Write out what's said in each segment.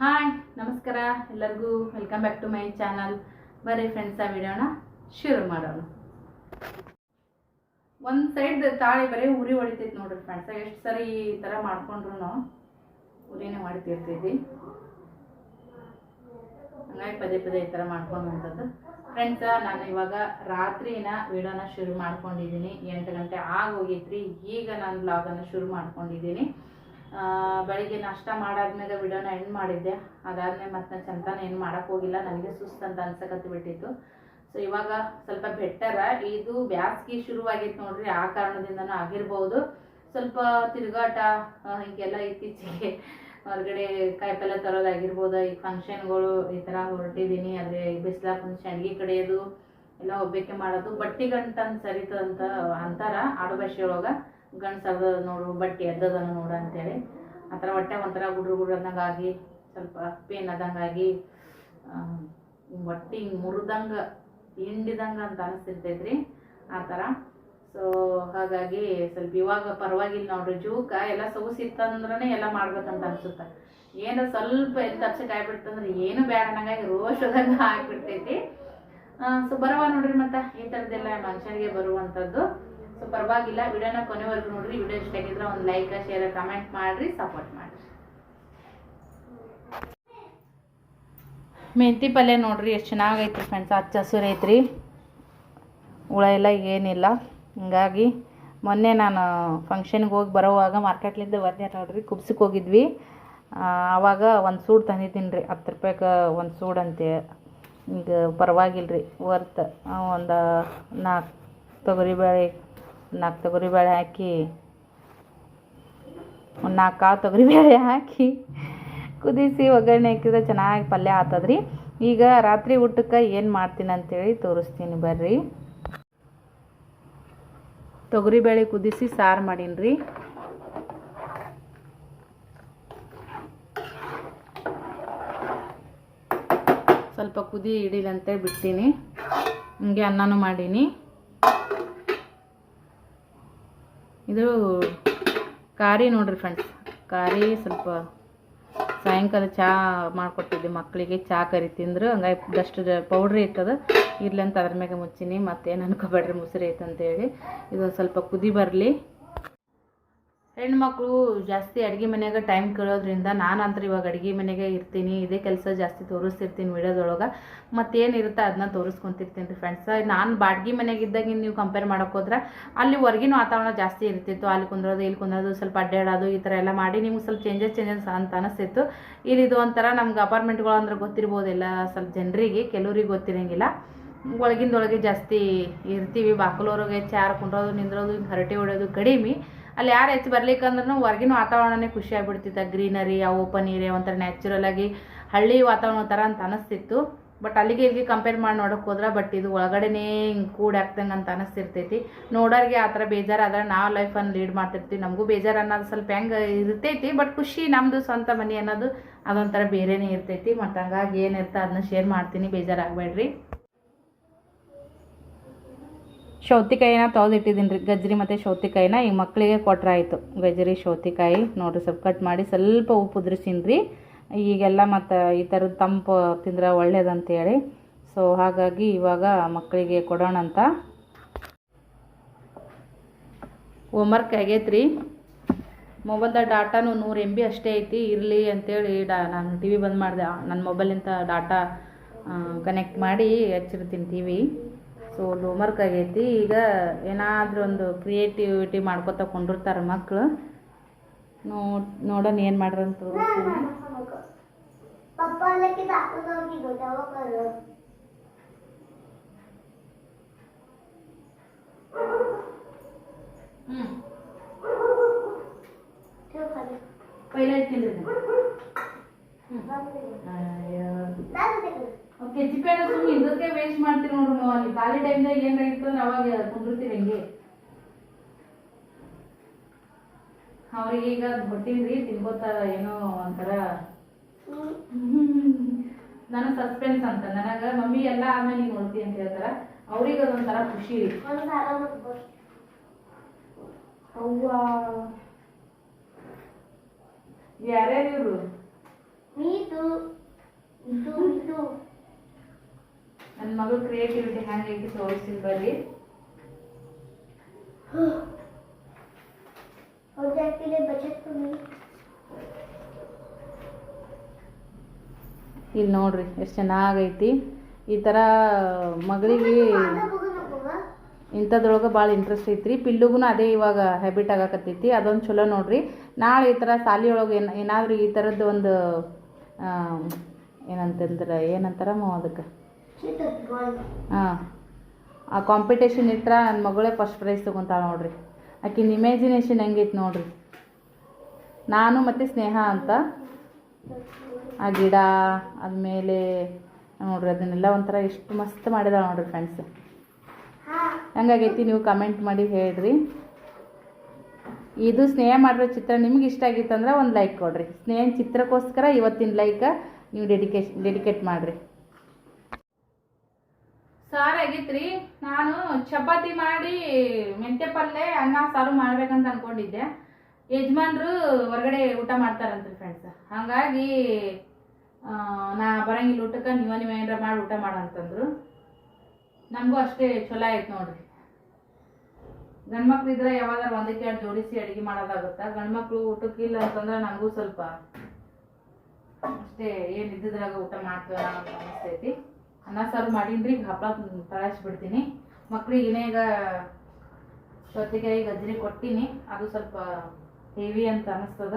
Hi, ನಮಸ್ಕಾರ. ಎಲ್ಲರಿಗೂ welcome back to my channel ಬರೀ ಫ್ರೆಂಡ್ಸ್ ಆ ವಿಡಿಯೋನ ಶುರು ಮಾಡೋಣ. ಒಂದು ಸೈಡ್ ತಾಳಿ ಬರೀ ಉರಿ ಹೊಡಿತೈತಿ ನೋಡ್ರಿ ಫ್ರೆಂಡ್ಸ್ ಎಷ್ಟು ಸರಿ ಈ ಥರ ಮಾಡ್ಕೊಂಡ್ರು ಉರಿನೇ ಮಾಡ್ತಿರ್ತಿದ್ವಿ. ಹಂಗಾಗಿ ಪದೇ ಪದೇ ಈ ಥರ ಮಾಡ್ಕೊಂಡಂಥದ್ದು ಫ್ರೆಂಡ್ಸ ನಾನು ಇವಾಗ ರಾತ್ರಿನ ವಿಡಿಯೋನ ಶುರು ಮಾಡ್ಕೊಂಡಿದ್ದೀನಿ. ಎಂಟು ಗಂಟೆ ಆಗೋಗೈತ್ರಿ. ಈಗ ನಾನು ಬ್ಲಾಗನ್ನು ಶುರು ಮಾಡ್ಕೊಂಡಿದ್ದೀನಿ. ಬೆಳಿಗ್ಗೆ ನಾಷ್ಟ ಮಾಡಾದ್ಮೇಲೆ ವಿಡಿಯೋನ ಎಂಡ್ ಮಾಡಿದ್ದೆ. ಅದಾದ್ಮೇಲೆ ಮತ್ತೆ ನಾನು ಚಂತಾನ ಏನು ಹೋಗಿಲ್ಲ. ನನಗೆ ಸುಸ್ತು ಅಂತ ಅನ್ಸಕತ್ತಿ ಬಿಟ್ಟಿತ್ತು. ಸೊ ಇವಾಗ ಸ್ವಲ್ಪ ಬೆಟ್ಟರ ಇದು ಬ್ಯಾಸ್ಗೆ ಶುರುವಾಗಿತ್ತು ನೋಡ್ರಿ, ಆ ಕಾರಣದಿಂದನೂ ಆಗಿರ್ಬೋದು. ಸ್ವಲ್ಪ ತಿರುಗಾಟ ಹೀಗೆಲ್ಲ ಇತ್ತೀಚೆಗೆ ಹೊರಗಡೆ ಕಾಯಿಪಲ್ಲೆ ತರೋದಾಗಿರ್ಬೋದು. ಈ ಫಂಕ್ಷನ್ಗಳು ಈ ಥರ ಹೊರಟಿದ್ದೀನಿ ಆದರೆ ಬಿಸಿಲಾಗ ಫಂಕ್ಷನ್ ಸಂಡ್ಗಿ ಕಡಿಯೋದು ಎಲ್ಲ ಒಬ್ಬಕ್ಕೆ ಮಾಡೋದು ಬಟ್ಟಿ ಸರಿತು ಸರಿತದಂತ ಅಂತಾರ ಆಡು ಭಾಷೆ ಒಳಗೆ. ಗಂಡು ಸರ್ದ ನೋಡು, ಬಟ್ಟೆ ಎದ್ದದನ ನೋಡು ಅಂತೇಳಿ. ಆ ಥರ ಹೊಟ್ಟೆ ಒಂಥರ ಗುಡ್ರು ಗುಡ್ರು ಅನ್ನಂಗೆ ಆಗಿ ಸ್ವಲ್ಪ ಪೇನ್ ಆದಂಗಾಗಿ ಹೊಟ್ಟೆ ಹಿಂಗೆ ಮುರಿದಂಗೆ, ಹಿಂಡಿದಂಗೆ ಅಂತ ಅನಿಸ್ತಿರ್ತೈತ್ರಿ ಆ ಥರ. ಸೊ ಹಾಗಾಗಿ ಸ್ವಲ್ಪ ಇವಾಗ ಪರವಾಗಿಲ್ಲ ನೋಡ್ರಿ, ಜೂಕ ಎಲ್ಲ ಸೊಗಸಿತ್ತಂದ್ರೆ ಎಲ್ಲ ಮಾಡ್ಬೇಕಂತ ಅನ್ಸುತ್ತೆ. ಏನು ಸ್ವಲ್ಪ ಎಂತ ಅಪ್ಸೆಟ್ ಆಗ್ಬಿಡ್ತಂದ್ರೆ ಏನು ಬೇಡ ಅನ್ನಂಗಾಗಿ ರೋಷದಂಗೆ ಆಗ್ಬಿಡ್ತೈತಿ. ಸೊ ಬರವ ನೋಡ್ರಿ ಮತ್ತೆ, ಈ ಥರದ್ದೆಲ್ಲ ಮನುಷ್ಯನಿಗೆ ಬರುವಂಥದ್ದು. ಸೊ ಪರವಾಗಿಲ್ಲ ವಿಡಿಯೋನ ಕೊನೆವರೆಗೂ ನೋಡ್ರಿ, ವಿಡಿಯೋ ಇಷ್ಟ ಆಗಿದ್ರೆ ಒಂದು ಲೈಕ್ ಶೇರ್ ಕಮೆಂಟ್ ಮಾಡ್ರಿ ಸಪೋರ್ಟ್ ಮಾಡ್ರಿ. ಮೆಂತಿ ಪಲ್ಯ ನೋಡ್ರಿ ಎಷ್ಟು ಚೆನ್ನಾಗೈತ್ರಿ ಫ್ರೆಂಡ್ಸ್ ಹಚ್ಚ ಹಸಿರು ಐತ್ರಿ ಹುಳ ಎಲ್ಲ ಏನಿಲ್ಲ ಹಿಂಗಾಗಿ ಮೊನ್ನೆ ನಾನು ಫಂಕ್ಷನ್ಗೆ ಹೋಗಿ ಬರೋವಾಗ ಮಾರ್ಕೆಟ್ಲಿಂದ ಬಂದೆ ನೋಡ್ರಿ ಕುಬ್ಸಕ್ಕೆ ಹೋಗಿದ್ವಿ. ಆವಾಗ ಒಂದು ಸೂಡು ತಂದಿದ್ದೀನಿ ರೀ, ಹತ್ತು ರೂಪಾಯಿಗೆ ಒಂದು ಸೂಡು ಅಂತೆ. ಈಗ ಪರವಾಗಿಲ್ಲ ರೀ ವರ್ತ್ ಒಂದು ನಾಲ್ಕು ತೊಗರಿಬೇಳೆ ನಾಲ್ಕು ತೊಗರಿ ಬೇಳೆ ಹಾಕಿ, ಒಂದು ನಾಲ್ಕು ಕಾಳು ತೊಗರಿಬೇಳೆ ಹಾಕಿ ಕುದಿಸಿ ಒಗ್ಗರಣೆ ಹಾಕಿದ್ರೆ ಚೆನ್ನಾಗಿ ಪಲ್ಯ ಆತದ್ರಿ. ಈಗ ರಾತ್ರಿ ಊಟಕ್ಕೆ ಏನು ಮಾಡ್ತೀನಿ ಅಂತೇಳಿ ತೋರಿಸ್ತೀನಿ ಬರ್ರಿ. ತೊಗರಿಬೇಳೆ ಕುದಿಸಿ ಸಾರು ಮಾಡೀನಿ ಸ್ವಲ್ಪ ಕುದಿ ಹಿಡಿಲಂತೆ ಬಿಡ್ತೀನಿ. ಹಿಂಗೆ ಅನ್ನನೂ ಮಾಡೀನಿ. ಇದು ಕಾರಿ ನೋಡ್ರಿ ಫ್ರೆಂಡ್ಸ್ ಕಾರಿ ಸ್ವಲ್ಪ ಸಾಯಂಕಾಲ ಚಹಾ ಮಾಡಿಕೊಟ್ಟಿದ್ದೆ ಮಕ್ಕಳಿಗೆ ಚಹಾ ಕರಿ ತಿಂದ್ರು. ಹಂಗಾಗಿ ಡಸ್ಟ್ ಪೌಡ್ರ್ ಇರ್ತದೆ. ಇರ್ಲಿ ಅಂತ ಅದ್ರ ಮ್ಯಾಗೆ ಮುಚ್ಚಿನಿ. ಮತ್ತೇನು ಅನ್ಕೋಬೇಡ್ರಿ, ಮುಸ್ರಿ ಐತೆ ಅಂತೇಳಿ ಇದೊಂದು ಸ್ವಲ್ಪ ಕುದಿ ಬರಲಿ. ಹೆಣ್ಮಕ್ಳು ಜಾಸ್ತಿ ಅಡುಗೆ ಮನೆಯಾಗ ಟೈಮ್ ಕೇಳೋದ್ರಿಂದ ನಾನಂತರ ಇವಾಗ ಅಡುಗೆ ಮನೆಗೆ ಇರ್ತೀನಿ, ಇದೇ ಕೆಲಸ ಜಾಸ್ತಿ ತೋರಿಸ್ತಿರ್ತೀನಿ ವಿಡಿಯೋದೊಳಗೆ. ಮತ್ತೇನಿರುತ್ತೆ ಅದನ್ನ ತೋರಿಸ್ಕೊಂತಿರ್ತೀನಿ ರೀ ಫ್ರೆಂಡ್ಸ್ ನಾನು ಬಾಡ್ಗೆ ಮನೆಗೆ ಇದ್ದಾಗ ನೀವು ಕಂಪೇರ್ ಮಾಡೋಕ್ಕೋದ್ರೆ ಅಲ್ಲಿ ಹೊರಗಿನ ವಾತಾವರಣ ಜಾಸ್ತಿ ಇರ್ತಿತ್ತು. ಅಲ್ಲಿ ಕುಂದ್ರೋದು, ಇಲ್ಲಿ ಕುಂದ್ರೋದು, ಸ್ವಲ್ಪ ಅಡ್ಡಾಡೋದು ಈ ಥರ ಎಲ್ಲ ಮಾಡಿ ನಿಮ್ಗೆ ಸ್ವಲ್ಪ ಚೇಂಜಸ್ ಚೇಂಜಸ್ ಅಂತ ಅನಿಸ್ತಿತ್ತು. ಇಲ್ಲಿ ಇದು ಒಂಥರ ನಮ್ಗೆ ಅಪಾರ್ಟ್ಮೆಂಟ್ಗಳು ಅಂದ್ರೆ ಗೊತ್ತಿರ್ಬೋದೆಲ್ಲ. ಸ್ವಲ್ಪ ಜನರಿಗೆ, ಕೆಲವ್ರಿಗೆ ಗೊತ್ತಿರೋಂಗಿಲ್ಲ. ಒಳಗಿಂದೊಳಗೆ ಜಾಸ್ತಿ ಇರ್ತೀವಿ. ಬಾಕಲೋರಿಗೆ, ಚಾರ್ ಕುಂಡ್ರೋದು ನಿಂದ್ರೋದು, ಹರಟೆ ಹೊಡೆಯೋದು ಕಡಿಮೆ. ಅಲ್ಲಿ ಯಾರು ಹೆಚ್ಚು ಬರ್ಲಿಕ್ಕಂದ್ರೂ ಹೊರಗಿನ ವಾತಾವರಣನೇ ಖುಷಿ ಆಗ್ಬಿಡ್ತಿತ್ತು. ಗ್ರೀನರಿ, ಆ ಓಪನ್ ಏರಿಯಾ ಒಂಥರ ನ್ಯಾಚುರಲ್ ಆಗಿ ಹಳ್ಳಿ ವಾತಾವರಣ ಥರ ಅಂತ ಅನಿಸ್ತಿತ್ತು. ಬಟ್ ಅಲ್ಲಿಗೆ ಇಲ್ಲಿಗೆ ಕಂಪೇರ್ ಮಾಡಿ ನೋಡೋಕೆ ಹೋದ್ರೆ ಬಟ್ ಇದು ಒಳಗಡೆನೇ ಹಿಂಗೆ ಹಾಕ್ದಂಗೆ ಅಂತ ಅನಿಸ್ತಿರ್ತೈತಿ. ನೋಡೋರಿಗೆ ಆ ಥರ ಬೇಜಾರಾದ್ರೆ ನಾವು ಲೈಫನ್ನು ಲೀಡ್ ಮಾಡ್ತಿರ್ತೀವಿ. ನಮಗೂ ಬೇಜಾರು ಅನ್ನೋದು ಸ್ವಲ್ಪ ಹೆಂಗೆ ಇರ್ತೈತಿ ಬಟ್ ಖುಷಿ ನಮ್ಮದು ಸ್ವಂತ ಮನೆ ಅನ್ನೋದು ಅದೊಂಥರ ಬೇರೆನೇ ಇರ್ತೈತಿ. ಮತ್ತು ಹಂಗಾಗಿ ಏನಿರುತ್ತೆ ಅದನ್ನ ಶೇರ್ ಮಾಡ್ತೀನಿ. ಬೇಜಾರಾಗಬೇಡ್ರಿ ಸೌತಿಕಾಯಿನ ತೊಳೆದಿಟ್ಟಿದ್ದೀನಿ ರೀ. ಗಜ್ರಿ ಮತ್ತು ಸೌತಿಕಾಯಿನ ಈಗ ಮಕ್ಕಳಿಗೆ ಕೊಟ್ರೆ ಆಯಿತು ಗಜ್ರಿ ಸೌತಿಕಾಯಿ ನೋಡಿರಿ ಸ್ವಲ್ಪ ಕಟ್ ಮಾಡಿ ಸ್ವಲ್ಪ ಉಪ್ಪು ಉದ್ರಿಸೀನಿ ರೀ. ಈಗೆಲ್ಲ ಮತ್ತು ಈ ಥರದ ತಂಪು ತಿಂದ್ರೆ ಒಳ್ಳೇದಂತೇಳಿ. ಸೊ ಹಾಗಾಗಿ ಇವಾಗ ಮಕ್ಕಳಿಗೆ ಕೊಡೋಣ ಅಂತ. ಹೋಮ್ವರ್ಕ್ ಆಗೈತೆ ರೀ. ಮೊಬೈಲ್ದ ಡಾಟಾನು ನೂರು ಎಂ ಬಿ ಅಷ್ಟೇ ಐತಿ. ಇರಲಿ ಅಂತೇಳಿ ಡಾ, ನಾನು ಟಿ ವಿ ಬಂದ್ ಮಾಡಿದೆ. ನನ್ನ ಮೊಬೈಲಿಂದ ಡಾಟಾ ಕನೆಕ್ಟ್ ಮಾಡಿ ಹಚ್ಚಿರ್ತೀನಿ ಟಿ ವಿ ಸೊ ಹೋಮ್ವರ್ಕ್ ಆಗೈತಿ ಈಗ ಏನಾದರೂ ಒಂದು ಕ್ರಿಯೇಟಿವಿಟಿ ಮಾಡ್ಕೋತಾ ಕುಂಡಿರ್ತಾರೆ ಮಕ್ಕಳು ನೋ ನೋಡೋಣ ಏನು ಮಾಡ್ರಂತ ಹ್ಞೂ ಹೆಚ್ಚಿಕೊಂಡು ಸುಮ್ಮನೆ ಇದಕ್ಕೆ ವೇಸ್ಟ್ ಮಾಡ್ತೀರಿ ನೋಡ್ರಿ ನಾವು ಅಲ್ಲಿ ಖಾಲಿ ಟೈಮ್ದಾಗ ಏನಾಗಿತ್ತು ಅಂದ್ರೆ ಅವಾಗ ಕುಂದಿರ್ತೀವಿ ಹಂಗೆ. ಅವ್ರಿಗೆ ಈಗ ಗೊತ್ತಿಲ್ರಿ ತಿನ್ಕೋತಾರ ಏನೋ ಒಂಥರ. ನಾನು ಸಸ್ಪೆನ್ಸ್ ಅಂತ. ನನಗ ಮಮ್ಮಿ ಎಲ್ಲ ಆಮೇಲೆ ನೀನು ಅಂತ ಹೇಳ್ತಾರ. ಅವ್ರಿಗೆ ಅದೊಂಥರ ಖುಷಿ ರೀ. ಅವ್ವ. ಯಾರ್ಯಾರು ಇವರು? ನೀತು. ಇದು ಇದು. ನನ್ನ ಮಗಳು ಕ್ರಿಯೇಟಿವಿಟಿ ಹೆಂಗೈತಿ ತೋರಿಸ್ತೀನಿ ಬರ್ರಿ और के लिए बचत तो नहीं ಇಲ್ಲಿ ನೋಡ್ರಿ ಎಷ್ಟು ಚೆನ್ನಾಗೈತಿ ಈ ಥರ ಮಗಳಿಗೆ आधा भूगल होगा ಇಂಥದ್ರೊಳಗೆ ಭಾಳ ಇಂಟ್ರೆಸ್ಟ್ ಐತ್ರಿ ಪಿಲ್ಲುಗೂ ಅದೇ ಇವಾಗ ಹ್ಯಾಬಿಟ್ ಆಗಕತ್ತೈತಿ ಅದೊಂದು ಚಲೋ ನೋಡ್ರಿ ನಾಳೆ ಈ ಥರ ಸಾಲಿಯೊಳಗೆ ಏನು ಏನಾದರೂ ಈ ಥರದ್ದು ಒಂದು ಆ, ಏನಂತಂದ್ರೆ ಏನಂತಾರಮ್ಮ ಅದಕ್ಕೆ चित्र गोल ಹಾಂ. ಆ ಕಾಂಪಿಟೇಷನ್ ಇಟ್ಟರೆ ನನ್ನ ಮಗಳೇ ಫಸ್ಟ್ ಪ್ರೈಸ್ ತೊಗೊತಾಳೆ ನೋಡ್ರಿ. ಆಕಿನ ಇಮ್ಯಾಜಿನೇಷನ್ ಹೆಂಗೈತೆ ನೋಡ್ರಿ. ನಾನು ಮತ್ತು ಸ್ನೇಹ ಅಂತ. ಆ ಗಿಡ ಆದಮೇಲೆ ನೋಡ್ರಿ ಅದನ್ನೆಲ್ಲ ಒಂಥರ ಎಷ್ಟು ಮಸ್ತ್ ಮಾಡಿದಾಳೆ ನೋಡ್ರಿ ಫ್ರೆಂಡ್ಸ್ ಹಂಗಾಗೈತಿ ನೀವು ಕಮೆಂಟ್ ಮಾಡಿ ಹೇಳ್ರಿ. ಇದು ಸ್ನೇಹ ಮಾಡಿರೋ ಚಿತ್ರ ನಿಮ್ಗೆ ಇಷ್ಟ ಆಗಿತ್ತಂದ್ರೆ ಒಂದು ಲೈಕ್ ಕೊಡ್ರಿ. ಸ್ನೇಹನ ಚಿತ್ರಕ್ಕೋಸ್ಕರ ಇವತ್ತಿನ ಲೈಕ್ ನೀವು ಡೆಡಿಕೇಶ್ ಡೆಡಿಕೇಟ್ ಮಾಡಿರಿ. ಸಾರು ಆಗೈತ್ರಿ, ನಾನು ಚಪಾತಿ ಮಾಡಿ ಮೆಂತ್ಯ ಪಲ್ಯ ಅನ್ನ, ಸಾರು ಮಾಡ್ಬೇಕಂತ ಅನ್ಕೊಂಡಿದ್ದೆ. ಯಜಮಾನ್ರು ಹೊರಗಡೆ ಊಟ ಮಾಡ್ತಾರಂತ್ರಿ ಫ್ರೆಂಡ್ಸ್ ಹಾಗಾಗಿ ನಾ ಬರಂಗಿಲ್ಲ ಊಟಕ್ಕೆ, ನೀವ ನೀವ ಏನಾರ ಮಾಡಿ ಊಟ ಮಾಡಂತಂದ್ರು ನಮಗೂ ಅಷ್ಟೇ ಚಲೋ ಆಯ್ತು ನೋಡ್ರಿ. ಗಂಡ್ಮಕ್ಳು ಇದ್ರೆ ಯಾವಾಗಾರ ಒಂದಕ್ಕೆ ಎರಡು ಜೋಡಿಸಿ ಅಡುಗೆ ಮಾಡೋದಾಗುತ್ತಾ? ಗಂಡ್ಮಕ್ಳು ಊಟಕ್ಕಿಲ್ಲ ಅಂತಂದ್ರೆ ನನಗೂ ಸ್ವಲ್ಪ ಅಷ್ಟೇ ಏನು ಇದ್ದಿದ್ರಾಗ ಊಟ ಮಾಡ್ತೀವ ಅಂತ ಅನಿಸ್ತೈತಿ. ಅನ್ನ ಸಾರು ಮಾಡೀನ್ರಿ ಹಪ್ಪಳ ತಳಾಯಿಸ್ಬಿಡ್ತೀನಿ ಮಕ್ಳಿಗೆ ಈಗ ಸೌತೆಕಾಯಿ ಗಜ್ಜರಿ ಕೊಟ್ಟಿನಿ. ಅದು ಸ್ವಲ್ಪ ಹೆವಿ ಅಂತ ಅನಿಸ್ತದ.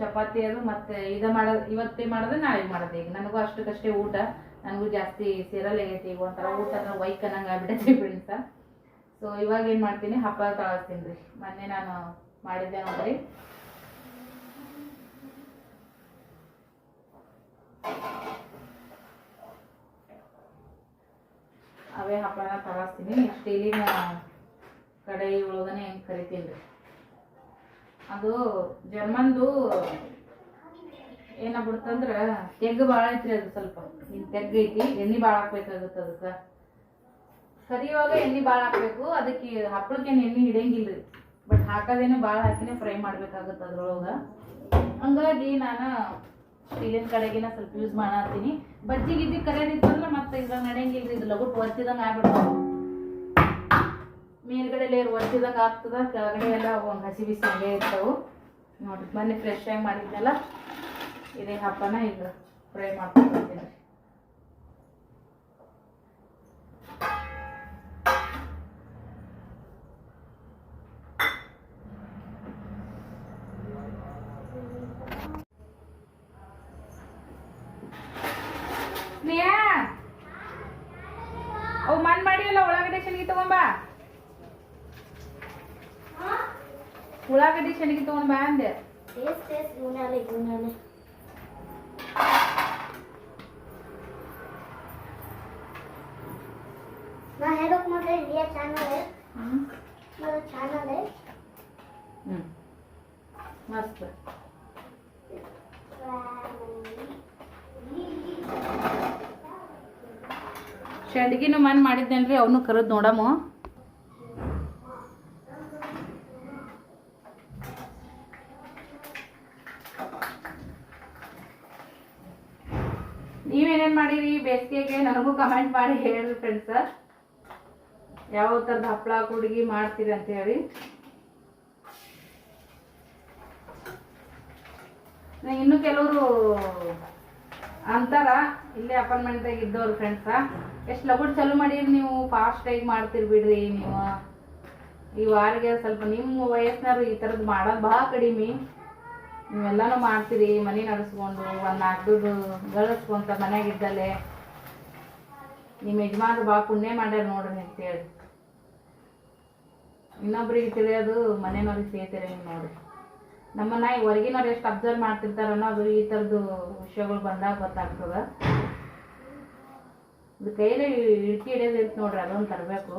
ಚಪಾತಿ ಅದು ಮತ್ತೆ ಇದು ಮಾಡೋದು, ಇವತ್ತೇ ಮಾಡೋದು ನಾಳೆ ಮಾಡೋದು ಈಗ. ನನಗೂ ಅಷ್ಟಕ್ಕಷ್ಟೇ ಊಟ. ನನಗೂ ಜಾಸ್ತಿ ಸೇರಲ್ಲ ಆಗೈತಿ ಈಗ ಒಂಥರ ಊಟ ವೈಕ್ ಅನ್ನಂಗೆ ಸೊ ಇವಾಗ ಏನು ಮಾಡ್ತೀನಿ? ಹಪ್ಪಳ ತಳಸ್ತೀನಿ ರೀ ಮೊನ್ನೆ ನಾನು ಮಾಡಿದ್ದೆ ನೋಡ್ರಿ ಅವೇ ಹಪ್ಪಳನ ತಳಸ್ತೀನಿ ಸ್ಟೀಲಿನ ಕಡಾಯಿ ಒಳಗನೆ ಕರಿತೀನಿ ರೀ. ಅದು ಜರ್ಮನ್ದು ಏನಾಗ್ಬಿಡ್ತಂದ್ರೆ ತೆಗ್ಗು ಭಾಳ ಐತ್ರಿ ಅದು ಸ್ವಲ್ಪ. ಹಿಂಗೆ ತೆಗ್ಗು ಐತಿ, ಎಣ್ಣೆ ಭಾಳ ಹಾಕ್ಬೇಕಾಗುತ್ತೆ ಅದಕ್ಕೆ. ಕರಿಯುವಾಗ ಎಣ್ಣೆ ಭಾಳ ಹಾಕ್ಬೇಕು, ಅದಕ್ಕೆ ಹಪ್ಪಳಕ್ಕೇನು ಎಣ್ಣೆ ಹಿಡಿಯಂಗಿಲ್ಲ ರೀ. ಬಟ್ ಹಾಕೋದೇನೆ ಭಾಳ ಹಾಕಿನೇ ಫ್ರೈ ಮಾಡ್ಬೇಕಾಗುತ್ತೆ ಅದ್ರೊಳಗೆ. ಹಂಗಾಗಿ ನಾನು ಸ್ಟೀಲಿನ ಕಡೆಗಿನ ಸ್ವಲ್ಪ ಯೂಸ್ ಮಾಡತ್ತೀನಿ. ಬಜ್ಜಿ ಗಿಜ್ಜಿ ಕರೆಯೋದಿತ್ತಂದ್ರೆ ಮತ್ತೆ ಇದ್ರಾಗ ನಡೆಯಂಗಿಲ್ಲ ಇದು ಲಗುಟ್ ಒತ್ತಿದಂಗೆ ಆಗ್ಬಿಡ್ತಾವ. ಮೇಲ್ಗಡೆ ಲೇರ್ ಒತ್ತಿದಂಗೆ ಆಗ್ತದ, ಕೆಳಗಡೆ ಎಲ್ಲ ಹಸಿ ಬಿಸಿ ಹಂಗೆ ಇರ್ತಾವು. ನೋಡ್ರಿ ಮೊನ್ನೆ ಫ್ರೆಶ್ ಆಗಿ ಮಾಡಿದ್ನಲ್ಲ, ಇದೇ ಹಪ್ಪನ ಈಗ ಫ್ರೈ ಮಾಡ್ಕೊಂಡು ಬರ್ತೀನಿ ಸ್ನೇಹ ಅವು ಮನ್ ಮಾಡಿಯಲ್ಲ ಉಳ್ಳಾಗಡ್ಡಿ ಶನಿಗೆ ತಗೊಂಬಾ ಉಳ್ಳಾಗಡ್ಡಿ ಶನಿಗೆ ತೊಗೊಂಡು ಬಾ ಅಂದೆ ಟೇಸ್ಟ್ ಟೇಸ್ಟ್ ಗುಣಾಲೆ ಗುಣಾಲೆ ನಾ ಹೇಳೋಕೆ ಮೊದಲೇ ಇಂಡಿಯಾ ಚಾನಲ್ ಮೊದಲು ಚಾನಲ್ ಹ್ಞೂ ಮಸ್ತ್ ಶಂಡ್ಗಿನೂ ಮನ್ ಮಾಡಿದ್ನೇನ್ರಿ ಅವನು ಕರದ್ ನೋಡಮ್ಮ ನೀವೇನೇನ್ ಮಾಡಿರಿ? ಬೇಸಿಗೆಗೆ ನನಗೂ ಕಮೆಂಟ್ ಮಾಡಿ ಹೇಳ್ರಿ ಫ್ರೆಂಡ್ಸ್ ಯಾವ ಥರದ ಹಪ್ಪಳ ಕುಡುಗಿ ಮಾಡ್ತೀರಿ ಅಂತ ಹೇಳಿ. ಇನ್ನು ಕೆಲವರು ಅಂತಾರ, ಇಲ್ಲೇ ಅಪಾರ್ಟ್ಮೆಂಟ್ದಾಗ ಇದ್ದವ್ರು ಫ್ರೆಂಡ್ಸ ಎಷ್ಟು ಲಗುಡ್ ಚಾಲು ಮಾಡೀರಿ ನೀವು? ಫಾಸ್ಟಾಗಿ ಮಾಡ್ತೀರಿ ಬಿಡ್ರಿ ನೀವು. ಈ ವಾರಿಗೆ ಸ್ವಲ್ಪ ನಿಮ್ಮ ವಯಸ್ಸಿನವ್ರು ಈ ಥರದ್ದು ಮಾಡೋದು ಭಾಳ ಕಡಿಮೆ. ನೀವೆಲ್ಲನೂ ಮಾಡ್ತೀರಿ, ಮನೆ ನಡೆಸ್ಕೊಂಡು, ಒಂದು ನಾಲ್ಕು ದುಡ್ಡು ಗಳಿಸ್ಕೊಂತ ಮನೆಯಾಗಿದ್ದಲ್ಲೇ ನಿಮ್ಮ ಯಜಮಾನ್ರು ಭಾಳ ಪುಣ್ಯ ಮಾಡ್ಯಾರ ನೋಡ್ರಿ ಅಂತೇಳಿ ಇನ್ನೊಬ್ರಿಗೆ ತಿಳಿಯೋದು ಮನೆಯವ್ರಿಗೆ ಸೇರ್ತೀರಿ ನೋಡ್ರಿ. ನಮ್ಮನ್ನ ಹೊರಗಿನವ್ರು ಎಷ್ಟು ಅಬ್ಸರ್ವ್ ಮಾಡ್ತಿರ್ತಾರ ಅನ್ನೋದು ಈ ಥರದ್ದು ವಿಷಯಗಳು ಬಂದಾಗ ಗೊತ್ತಾಗ್ತದ. ಇದು ಕೈಯಲ್ಲಿ ಇಡ್ಕಿ ಹಿಡಿಯೋದು ಇತ್ತು ನೋಡ್ರಿ ಅದೊಂದು ತರಬೇಕು.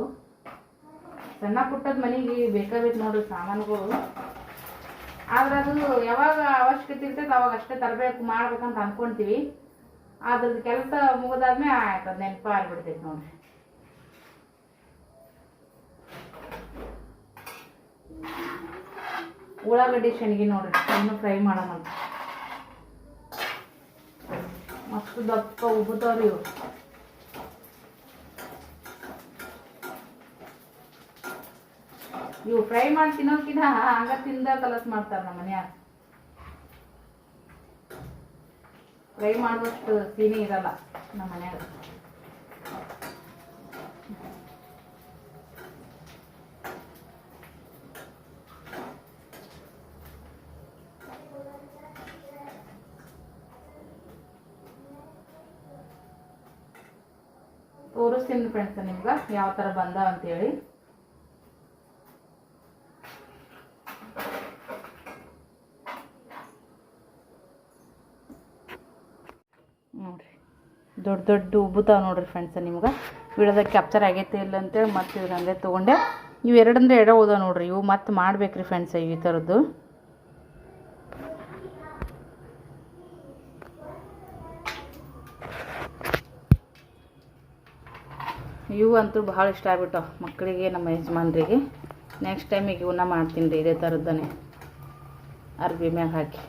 ಸಣ್ಣ ಪುಟ್ಟದ ಮನೆಗೆ ಬೇಕಾಗಿತ್ತು ಬೇಕು ನೋಡ್ರಿ ಸಾಮಾನುಗಳು. ಆದ್ರೆ ಅದು ಯಾವಾಗ ಅವಶ್ಯಕತೆ ಇರ್ತೈತೆ ಅವಾಗ ಅಷ್ಟೇ ತರಬೇಕು, ಮಾಡ್ಬೇಕಂತ ಅನ್ಕೊಂತೀವಿ. ಅದ್ರದ್ದು ಕೆಲಸ ಮುಗಿದಾದ್ಮೇಲೆ ಆಯ್ತು, ಅದು ನೆನಪು ಆಗ್ಬಿಡ್ತೈತೆ ನೋಡ್ರಿ. ಉಳ್ಳಾಗಡ್ಡಿ ಶೆಣಗಿ ನೋಡ್ರಿ, ಇನ್ನು ಫ್ರೈ ಮಾಡೋಣ ಮಸ್ತ್ ದಪ್ಪ ಉಬ್ಬುತ್ತವ್ರಿ ಇವ್ರು ಇವು ಫ್ರೈ ಮಾಡಿ ತಿನ್ನೋಕಿನ ಹಂಗ ತಿಂದ ಕಲಸ್ ಮಾಡ್ತಾರ ನಮ್ಮ ಮನ್ಯಾಗ. ಫ್ರೈ ಮಾಡುವಷ್ಟು ಸೀನಿ ಇರಲ್ಲ ನಮ್ಮ ಮನ್ಯಾಗ. ತೋರಿಸ್ತೀನಿ ಫ್ರೆಂಡ್ಸ್ ನಿಮ್ಗೆ ಯಾವ ಥರ ಬಂದ ಅಂತೇಳಿ ನೋಡ್ರಿ ದೊಡ್ಡ ಉಬ್ಬುತ ನೋಡ್ರಿ ಫ್ರೆಂಡ್ಸ್ ನಿಮ್ಗೆ. ವಿಡಿಯೋದಾಗ ಕ್ಯಾಪ್ಚರ್ ಆಗೈತೆ ಇಲ್ಲ ಅಂತೇಳಿ ಮತ್ತೆ ಇವ್ರು ಹಂಗೆ ತೊಗೊಂಡೆ. ಇವು ಎರಡಂದ್ರೆ ಎಡ ಹೋದ ನೋಡ್ರಿ. ಇವು ಮತ್ತೆ ಮಾಡ್ಬೇಕ್ರಿ ಫ್ರೆಂಡ್ಸ್ ಈ ಥರದ್ದು ಇವು ಅಂತೂ ಭಾಳ ಇಷ್ಟ ಆಗ್ಬಿಟ್ಟವು ಮಕ್ಕಳಿಗೆ ನಮ್ಮ ಯಜಮಾನ್ರಿಗೆ. ನೆಕ್ಸ್ಟ್ ಟೈಮಿಗೆ ಇವನ್ನ ಮಾಡ್ತೀನಿ ರೀ, ಇದೇ ಥರದ್ದನೇ ಅರ್ಬಿ ಮ್ಯಾಗ ಹಾಕಿ.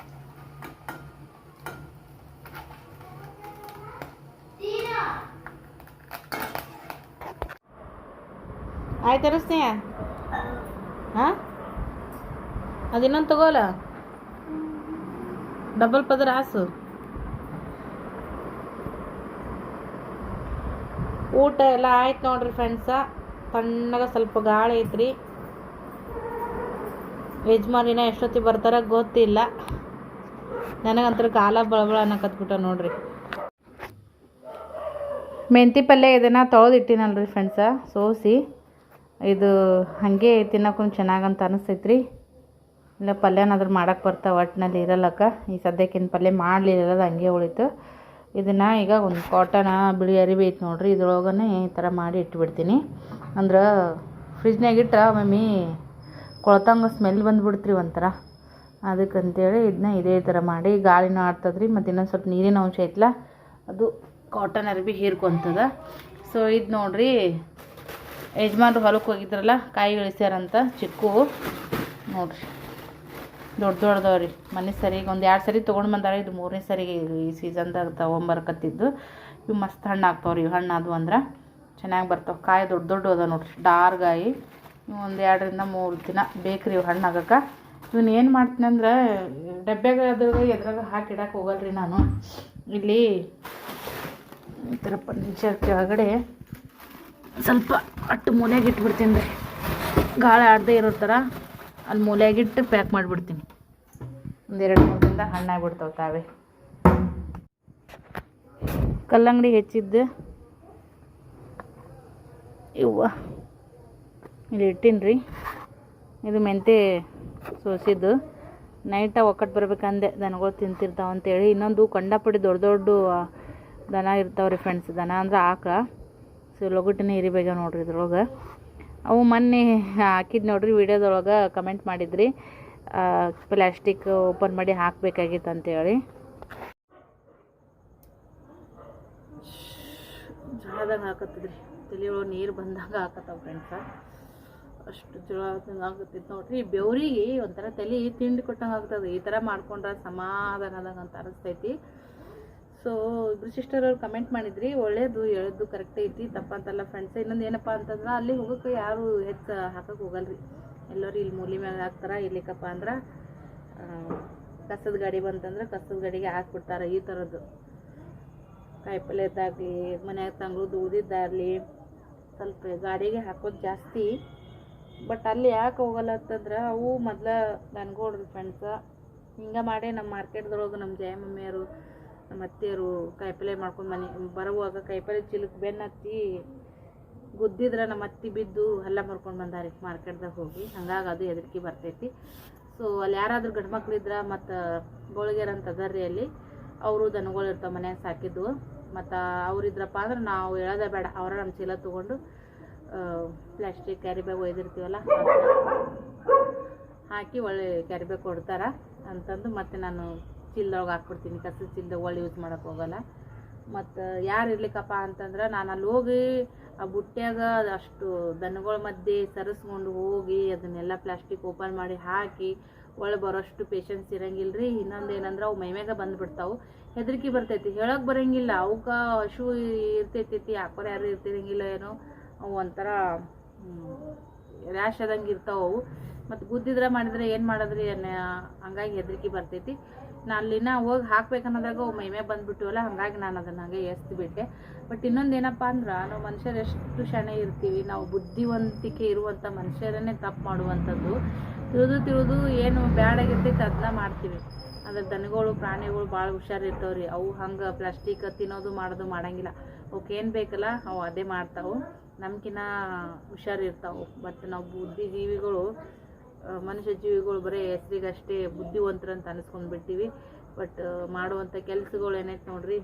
ಆಯ್ತು ಸ್ನೇಹ ಹಾಂ? ಅದು ಇನ್ನೊಂದು ತಗೋಲ? ಡಬಲ್ ಪದರ ಹಾಸು. ಊಟ ಎಲ್ಲ ಆಯ್ತು ನೋಡ್ರಿ ಫ್ರೆಂಡ್ಸ ತಣ್ಣಗ ಸ್ವಲ್ಪ ಗಾಳಿ ಐತ್ರಿ. ಯಜಮಾನಿನ ಎಷ್ಟೊತ್ತಿಗೆ ಬರ್ತಾರ ಗೊತ್ತಿಲ್ಲ. ನನಗಂತರ ಕಾಲ ಬಳಬಳ ಅನ್ನಕತ್ಬಿಟ್ಟ ನೋಡ್ರಿ. ಮೆಂತಿ ಪಲ್ಯ ಇದನ್ನು ತೊಳೆದಿಟ್ಟಿನಲ್ರಿ ಫ್ರೆಂಡ್ಸ ಸೋಸಿ. ಇದು ಹಾಗೆ ತಿನ್ನೋಕ್ಕೂ ಚೆನ್ನಾಗಂತ ಅನಿಸ್ತೈತ್ರಿ ಇಲ್ಲ ಪಲ್ಯನಾದ್ರೂ ಮಾಡಕ್ಕೆ ಬರ್ತಾವೆ ಒಟ್ಟಿನಲ್ಲಿ ಇರಲ್ಲಕ್ಕ ಈ ಸದ್ಯಕ್ಕಿನ ಪಲ್ಯ ಮಾಡಲಿಲ್ಲ ಅದು ಹಂಗೆ ಉಳಿತು. ಇದನ್ನು ಈಗ ಒಂದು ಕಾಟನ ಬಿಳಿ ಅರಿವಿ ಐತೆ ನೋಡ್ರಿ, ಇದ್ರೊಳಗನೆ ಈ ಥರ ಮಾಡಿ ಇಟ್ಬಿಡ್ತೀನಿ. ಅಂದ್ರೆ ಫ್ರಿಜ್ನಾಗ ಇಟ್ಟ ಮಮ್ಮಿ ಕೊಳತಂಗ ಸ್ಮೆಲ್ ಬಂದುಬಿಡ್ತ್ರಿ ಒಂಥರ. ಅದಕ್ಕಂತೇಳಿ ಇದನ್ನ ಇದೇ ಥರ ಮಾಡಿ ಗಾಳಿನೂ ಆಡ್ತದ್ರಿ, ಮತ್ತು ಇನ್ನೊಂದು ಸ್ವಲ್ಪ ನೀರಿನ ಅಂಶ ಐತಲ್ಲ ಅದು ಕಾಟನ್ ಅರಿವಿ ಹೀರ್ಕೊತದ. ಸೊ ಇದು ನೋಡ್ರಿ ಯಜಮಾನ್ರು ಹೊಲಕ್ಕೆ ಹೋಗಿದ್ರಲ್ಲ, ಕಾಯಿ ಇಳಿಸ್ಯಾರಂತ ಚಿಕ್ಕು. ನೋಡ್ರಿ. ದೊಡ್ಡ ದೊಡ್ಡದವ್ರಿ. ಮನೆ ಸರಿಗೆ ಒಂದು ಎರಡು ಸರಿ ತೊಗೊಂಡು ಬಂದಾಳೆ ಇದು ಮೂರನೇ ಸರಿಗೆ ಈ ಸೀಸನ್ದಾಗ ತೊಗೊಂಬರ್ಕತ್ತಿದ್ದು. ಇವು ಮಸ್ತ್ ಹಣ್ಣು ಆಗ್ತಾವ್ರಿ, ಇವು ಹಣ್ಣು ಅದು ಅಂದ್ರೆ. ಚೆನ್ನಾಗಿ ಬರ್ತಾವೆ. ಕಾಯಿ ದೊಡ್ಡ ದೊಡ್ಡ ಅದ ನೋಡ್ರಿ. ಇವು ಒಂದು ಎರಡರಿಂದ ಮೂರು ದಿನ ಬೇಕ್ರಿ ಇವು ಹಣ್ಣು ಆಗಕ್ಕೆ. ಇವನ್ನ ಏನು ಮಾಡ್ತೀನಿ ಅಂದ್ರೆ ಡಬ್ಬ್ಯಾಗ ಅದು ಎದ್ರಾಗ ಹಾಕಿಡಕ್ಕೆ ಹೋಗಲ್ರಿ ನಾನು. ಇಲ್ಲಿ ಈ ಥರ ಪಂಚ ಕೆಳಗಡೆ ಸ್ವಲ್ಪ ಅಟ್ಟು ಮೂಲೆಯಾಗ ಇಟ್ಬಿಡ್ತೀನಿ ರೀ ಗಾಳಿ ಆಡದೆ ಇರೋ ಥರ ಅಲ್ಲಿ ಮೂಲೆಯಾಗಿಟ್ಟು ಪ್ಯಾಕ್ ಮಾಡಿಬಿಡ್ತೀನಿ. ಒಂದೆರಡು ಮೂರು ದಿನದ ಹಣ್ಣಾಗ್ಬಿಡ್ತಾವೆ ತಾವೇ. ಕಲ್ಲಂಗಡಿ ಹೆಚ್ಚಿದ್ದು. ಇವ್ವ ಇಲ್ಲಿ ಇಟ್ಟೀನಿ ರೀ. ಇದು ಮೆಂತೆ ಸೋಸಿದ್ದು. ನೈಟ ಒಕ್ಕಟ್ಟು ಬರ್ಬೇಕಂದೆ, ದನಗಳು ತಿಂತಿರ್ತಾವಂತೇಳಿ ಇನ್ನೊಂದು ಕಂಡಪಡಿ ದೊಡ್ಡ ದೊಡ್ಡ ದನ ಇರ್ತಾವೆ ರೀ ಫ್ರೆಂಡ್ಸ್ ದನ ಅಂದ್ರೆ ಆಕಳ. ಸೊ ಲೊಗುಟಿನ ಇರಿಬೇಗ ನೋಡ್ರಿ ಇದ್ರೊಳಗೆ. ಅವು ಮೊನ್ನೆ ಹಾಕಿದ್ ನೋಡ್ರಿ ವಿಡಿಯೋದೊಳಗೆ ಕಮೆಂಟ್ ಮಾಡಿದ್ರಿ. ಪ್ಲಾಸ್ಟಿಕ್ ಓಪನ್ ಮಾಡಿ ಹಾಕಬೇಕಾಗಿತ್ತು ಅಂತೇಳಿ. ಜಳದಾಗ ಹಾಕತ್ತದ್ರಿ. ತಲೆಯೊಳಗೆ ನೀರು ಬಂದಾಗ ಹಾಕತ್ತಾವ ಫ್ರೆಂಡ್ಸ ಅಷ್ಟು ಜಳ ಆಗತ್ತಿತ್ತು ನೋಡ್ರಿ. ಬೆವರಿಗೆ ಒಂಥರ ತಲೆ ತಿಂಡಿ ಕೊಟ್ಟಂಗೆ ಆಗ್ತದೆ. ಈ ಥರ ಮಾಡ್ಕೊಂಡ್ರೆ ಸಮಾಧಾನದಾಗ ಅಂತ ಅನಿಸ್ತೈತಿ. ಸೊ ಇಬ್ರು ಸಿಸ್ಟರ್ ಅವ್ರು ಕಮೆಂಟ್ ಮಾಡಿದ್ರಿ, ಒಳ್ಳೇದು ಹೇಳಿದ್ದು ಕರೆಕ್ಟ್ ಐತಿ ತಪ್ಪಂತಲ್ಲ ಫ್ರೆಂಡ್ಸ್ ಇನ್ನೊಂದು ಏನಪ್ಪ ಅಂತಂದ್ರೆ, ಅಲ್ಲಿ ಹೋಗೋಕೆ ಯಾರು ಹೆಚ್ಚು ಹಾಕಕ್ಕೆ ಹೋಗಲ್ರಿ. ಎಲ್ಲರೂ ಇಲ್ಲಿ ಮೂಲಿ ಮೇಲೆ ಹಾಕ್ತಾರೆ, ಇಲ್ಲಿಕಪ್ಪ ಅಂದ್ರೆ ಕಸದ ಗಾಡಿ ಬಂತಂದ್ರೆ ಕಸದ ಗಾಡಿಗೆ ಹಾಕ್ಬಿಡ್ತಾರೆ ಈ ಥರದ್ದು ಕಾಯಿಪಲ್ಯದ್ದಾಗಲಿ ಮನ್ಯಾಗ ತಂಗ್ಳದ್ದು ಊದಿದ್ದಾಗಲಿ ಸ್ವಲ್ಪ ಗಾಡಿಗೆ ಹಾಕೋದು ಜಾಸ್ತಿ. ಬಟ್ ಅಲ್ಲಿ ಯಾಕೆ ಹೋಗಲ್ಲ ಅಂತಂದ್ರೆ, ಅವು ಮೊದಲ ದನ್ಗೋಡ್ರಿ ಫ್ರೆಂಡ್ಸ ಹಿಂಗೆ ಮಾಡಿ ನಮ್ಮ ಮಾರ್ಕೆಟ್ದೊಳಗೆ ನಮ್ಮ ಜಯ ಮಮ್ಮಿಯರು ನಮ್ಮ ಅತ್ತೆಯರು ಕಾಯಿಪಲ್ಲೆ ಮಾಡ್ಕೊಂಡು ಮನೆ, ಬರುವಾಗ ಕಾಯಿಪಲ್ಲೆ ಚೀಲಕ್ಕೆ ಬೆನ್ನು ಹತ್ತಿ ಗುದ್ದಿದ್ರೆ ನಮ್ಮ ಅತ್ತಿ ಬಿದ್ದು ಹಲ್ಲ ಮರ್ಕೊಂಡು ಬಂದಾರೆ ಮಾರ್ಕೆಟ್ದಾಗ ಹೋಗಿ. ಹಂಗಾಗಿ ಅದು ಹೆದರಿಕೆ ಬರ್ತೈತಿ. ಸೊ ಅಲ್ಲಿ ಯಾರಾದರೂ ಗಂಡು ಮಕ್ಳಿದ್ರೆ ಮತ್ತು ಗೋಳಿಗೆರ ಅಂತ ಅದರ್ರಿ ಅಲ್ಲಿ, ಅವರು ದನಗಳು ಇರ್ತಾವೆ ಮನ್ಯಾಗ ಸಾಕಿದ್ದು. ಮತ್ತು ಅವರಿದ್ರಪ್ಪ ಅಂದ್ರೆ ನಾವು ಹೇಳೋದೇ ಬೇಡ, ಅವರ ನಮ್ಮ ಚೀಲ ತೊಗೊಂಡು ಪ್ಲಾಸ್ಟಿಕ್ ಕ್ಯಾರಿ ಬ್ಯಾಗ್ ಒಯ್ದಿರ್ತೀವಲ್ಲ, ಹಾಕಿ ಒಳ್ಳೆ ಕ್ಯಾರಿ ಬ್ಯಾಗ್ ಕೊಡ್ತಾರೆ ಅಂತಂದು ಮತ್ತೆ ನಾನು ಚೀಲದೊಳಗೆ ಹಾಕ್ಬಿಡ್ತೀನಿ, ಕಸದ ಚೀಲದಾಗ ಒಳ್ಳೆ ಯೂಸ್ ಮಾಡೋಕೆ ಹೋಗಲ್ಲ. ಮತ್ತು ಯಾರು ಇರ್ಲಿಕ್ಕಪ್ಪ ಅಂತಂದ್ರೆ ನಾನು ಅಲ್ಲಿ ಹೋಗಿ ಆ ಬುಟ್ಟಿಯಾಗ ಅಷ್ಟು ದನಗಳ ಮಧ್ಯೆ ಸರಿಸ್ಕೊಂಡು ಹೋಗಿ ಅದನ್ನೆಲ್ಲ ಪ್ಲಾಸ್ಟಿಕ್ ಓಪನ್ ಮಾಡಿ ಹಾಕಿ ಒಳ್ಳೆ ಬರೋಷ್ಟು ಪೇಷನ್ಸ್ ಇರಂಗಿಲ್ಲ ರೀ ಇನ್ನೊಂದು ಏನಂದ್ರೆ ಅವು ಮೈಮ್ಯಾಗ ಬಂದ್ಬಿಡ್ತಾವು. ಹೆದರಿಕೆ ಬರ್ತೈತಿ. ಹೇಳೋಕೆ ಬರೋಂಗಿಲ್ಲ. ಅವಕ್ಕೆ ಹಶು ಇರ್ತೈತೈತಿ. ಯಾಕೋರ ಯಾರು ಇರ್ತಿರಂಗಿಲ್ಲ ಏನೋ. ಅವು ಒಂಥರ ರ್ಯಾಶ್ ಆದಂಗೆ ಇರ್ತಾವೆ ಅವು. ಮತ್ತು ಗುದ್ದಿದ್ರೆ ಮಾಡಿದ್ರೆ ಏನು ಮಾಡೋದ್ರಿ ಅನ್ನ- ಹಂಗಾಗಿ ಹೆದರಿಕೆ ಬರ್ತೈತಿ. ನಾ ಅಲ್ಲಿನ ಹೋಗಿ ಹಾಕ್ಬೇಕನ್ನೋದಾಗ ಅವು ಮೈಮ್ಯಾಗ ಬಂದ್ಬಿಟ್ಟಿವಲ್ಲ ಹಂಗಾಗಿ ನಾನು ಅದನ್ನ ಹಂಗೆ ಎಸ್ದು ಬಿಟ್ಟೆ ಬಟ್ ಇನ್ನೊಂದು ಏನಪ್ಪ ಅಂದ್ರೆ, ನಾವು ಮನುಷ್ಯರು ಎಷ್ಟು ಶಣೆ ಇರ್ತೀವಿ, ನಾವು ಬುದ್ಧಿವಂತಿಕೆ ಇರುವಂಥ ಮನುಷ್ಯರನ್ನೇ ತಪ್ಪು ಮಾಡುವಂಥದ್ದು. ತಿಳಿದು ತಿಳಿದು ಏನು ಬ್ಯಾಡಾಗಿರ್ತೈತೆ ಅದನ್ನ ಮಾಡ್ತೀವಿ. ಅಂದ್ರೆ ದನಗಳು, ಪ್ರಾಣಿಗಳು ಭಾಳ ಹುಷಾರಿರ್ತಾವ್ರಿ. ಅವು ಹಂಗೆ ಪ್ಲಾಸ್ಟಿಕ್ ತಿನ್ನೋದು ಮಾಡೋದು ಮಾಡಂಗಿಲ್ಲ. ಅವಕ್ಕೆ ಏನು ಬೇಕಲ್ಲ, ಅವು ಅದೇ ಮಾಡ್ತಾವೆ. ನಮ್ಕಿನ್ನ ಹುಷಾರಿರ್ತಾವೆ. ಬಟ್ ನಾವು ಬುದ್ಧಿಜೀವಿಗಳು ಮನುಷ್ಯ ಜೀವಿಗಳು ಬರೀ ಹೆಸರಿಗಷ್ಟೇ ಬುದ್ಧಿವಂತರು ಅಂತ ಅನಿಸ್ಕೊಂಡು ಬಿಡ್ತೀವಿ ಬಟ್ ಮಾಡುವಂಥ ಕೆಲಸಗಳು ಏನೈತೆ ನೋಡ್ರಿ,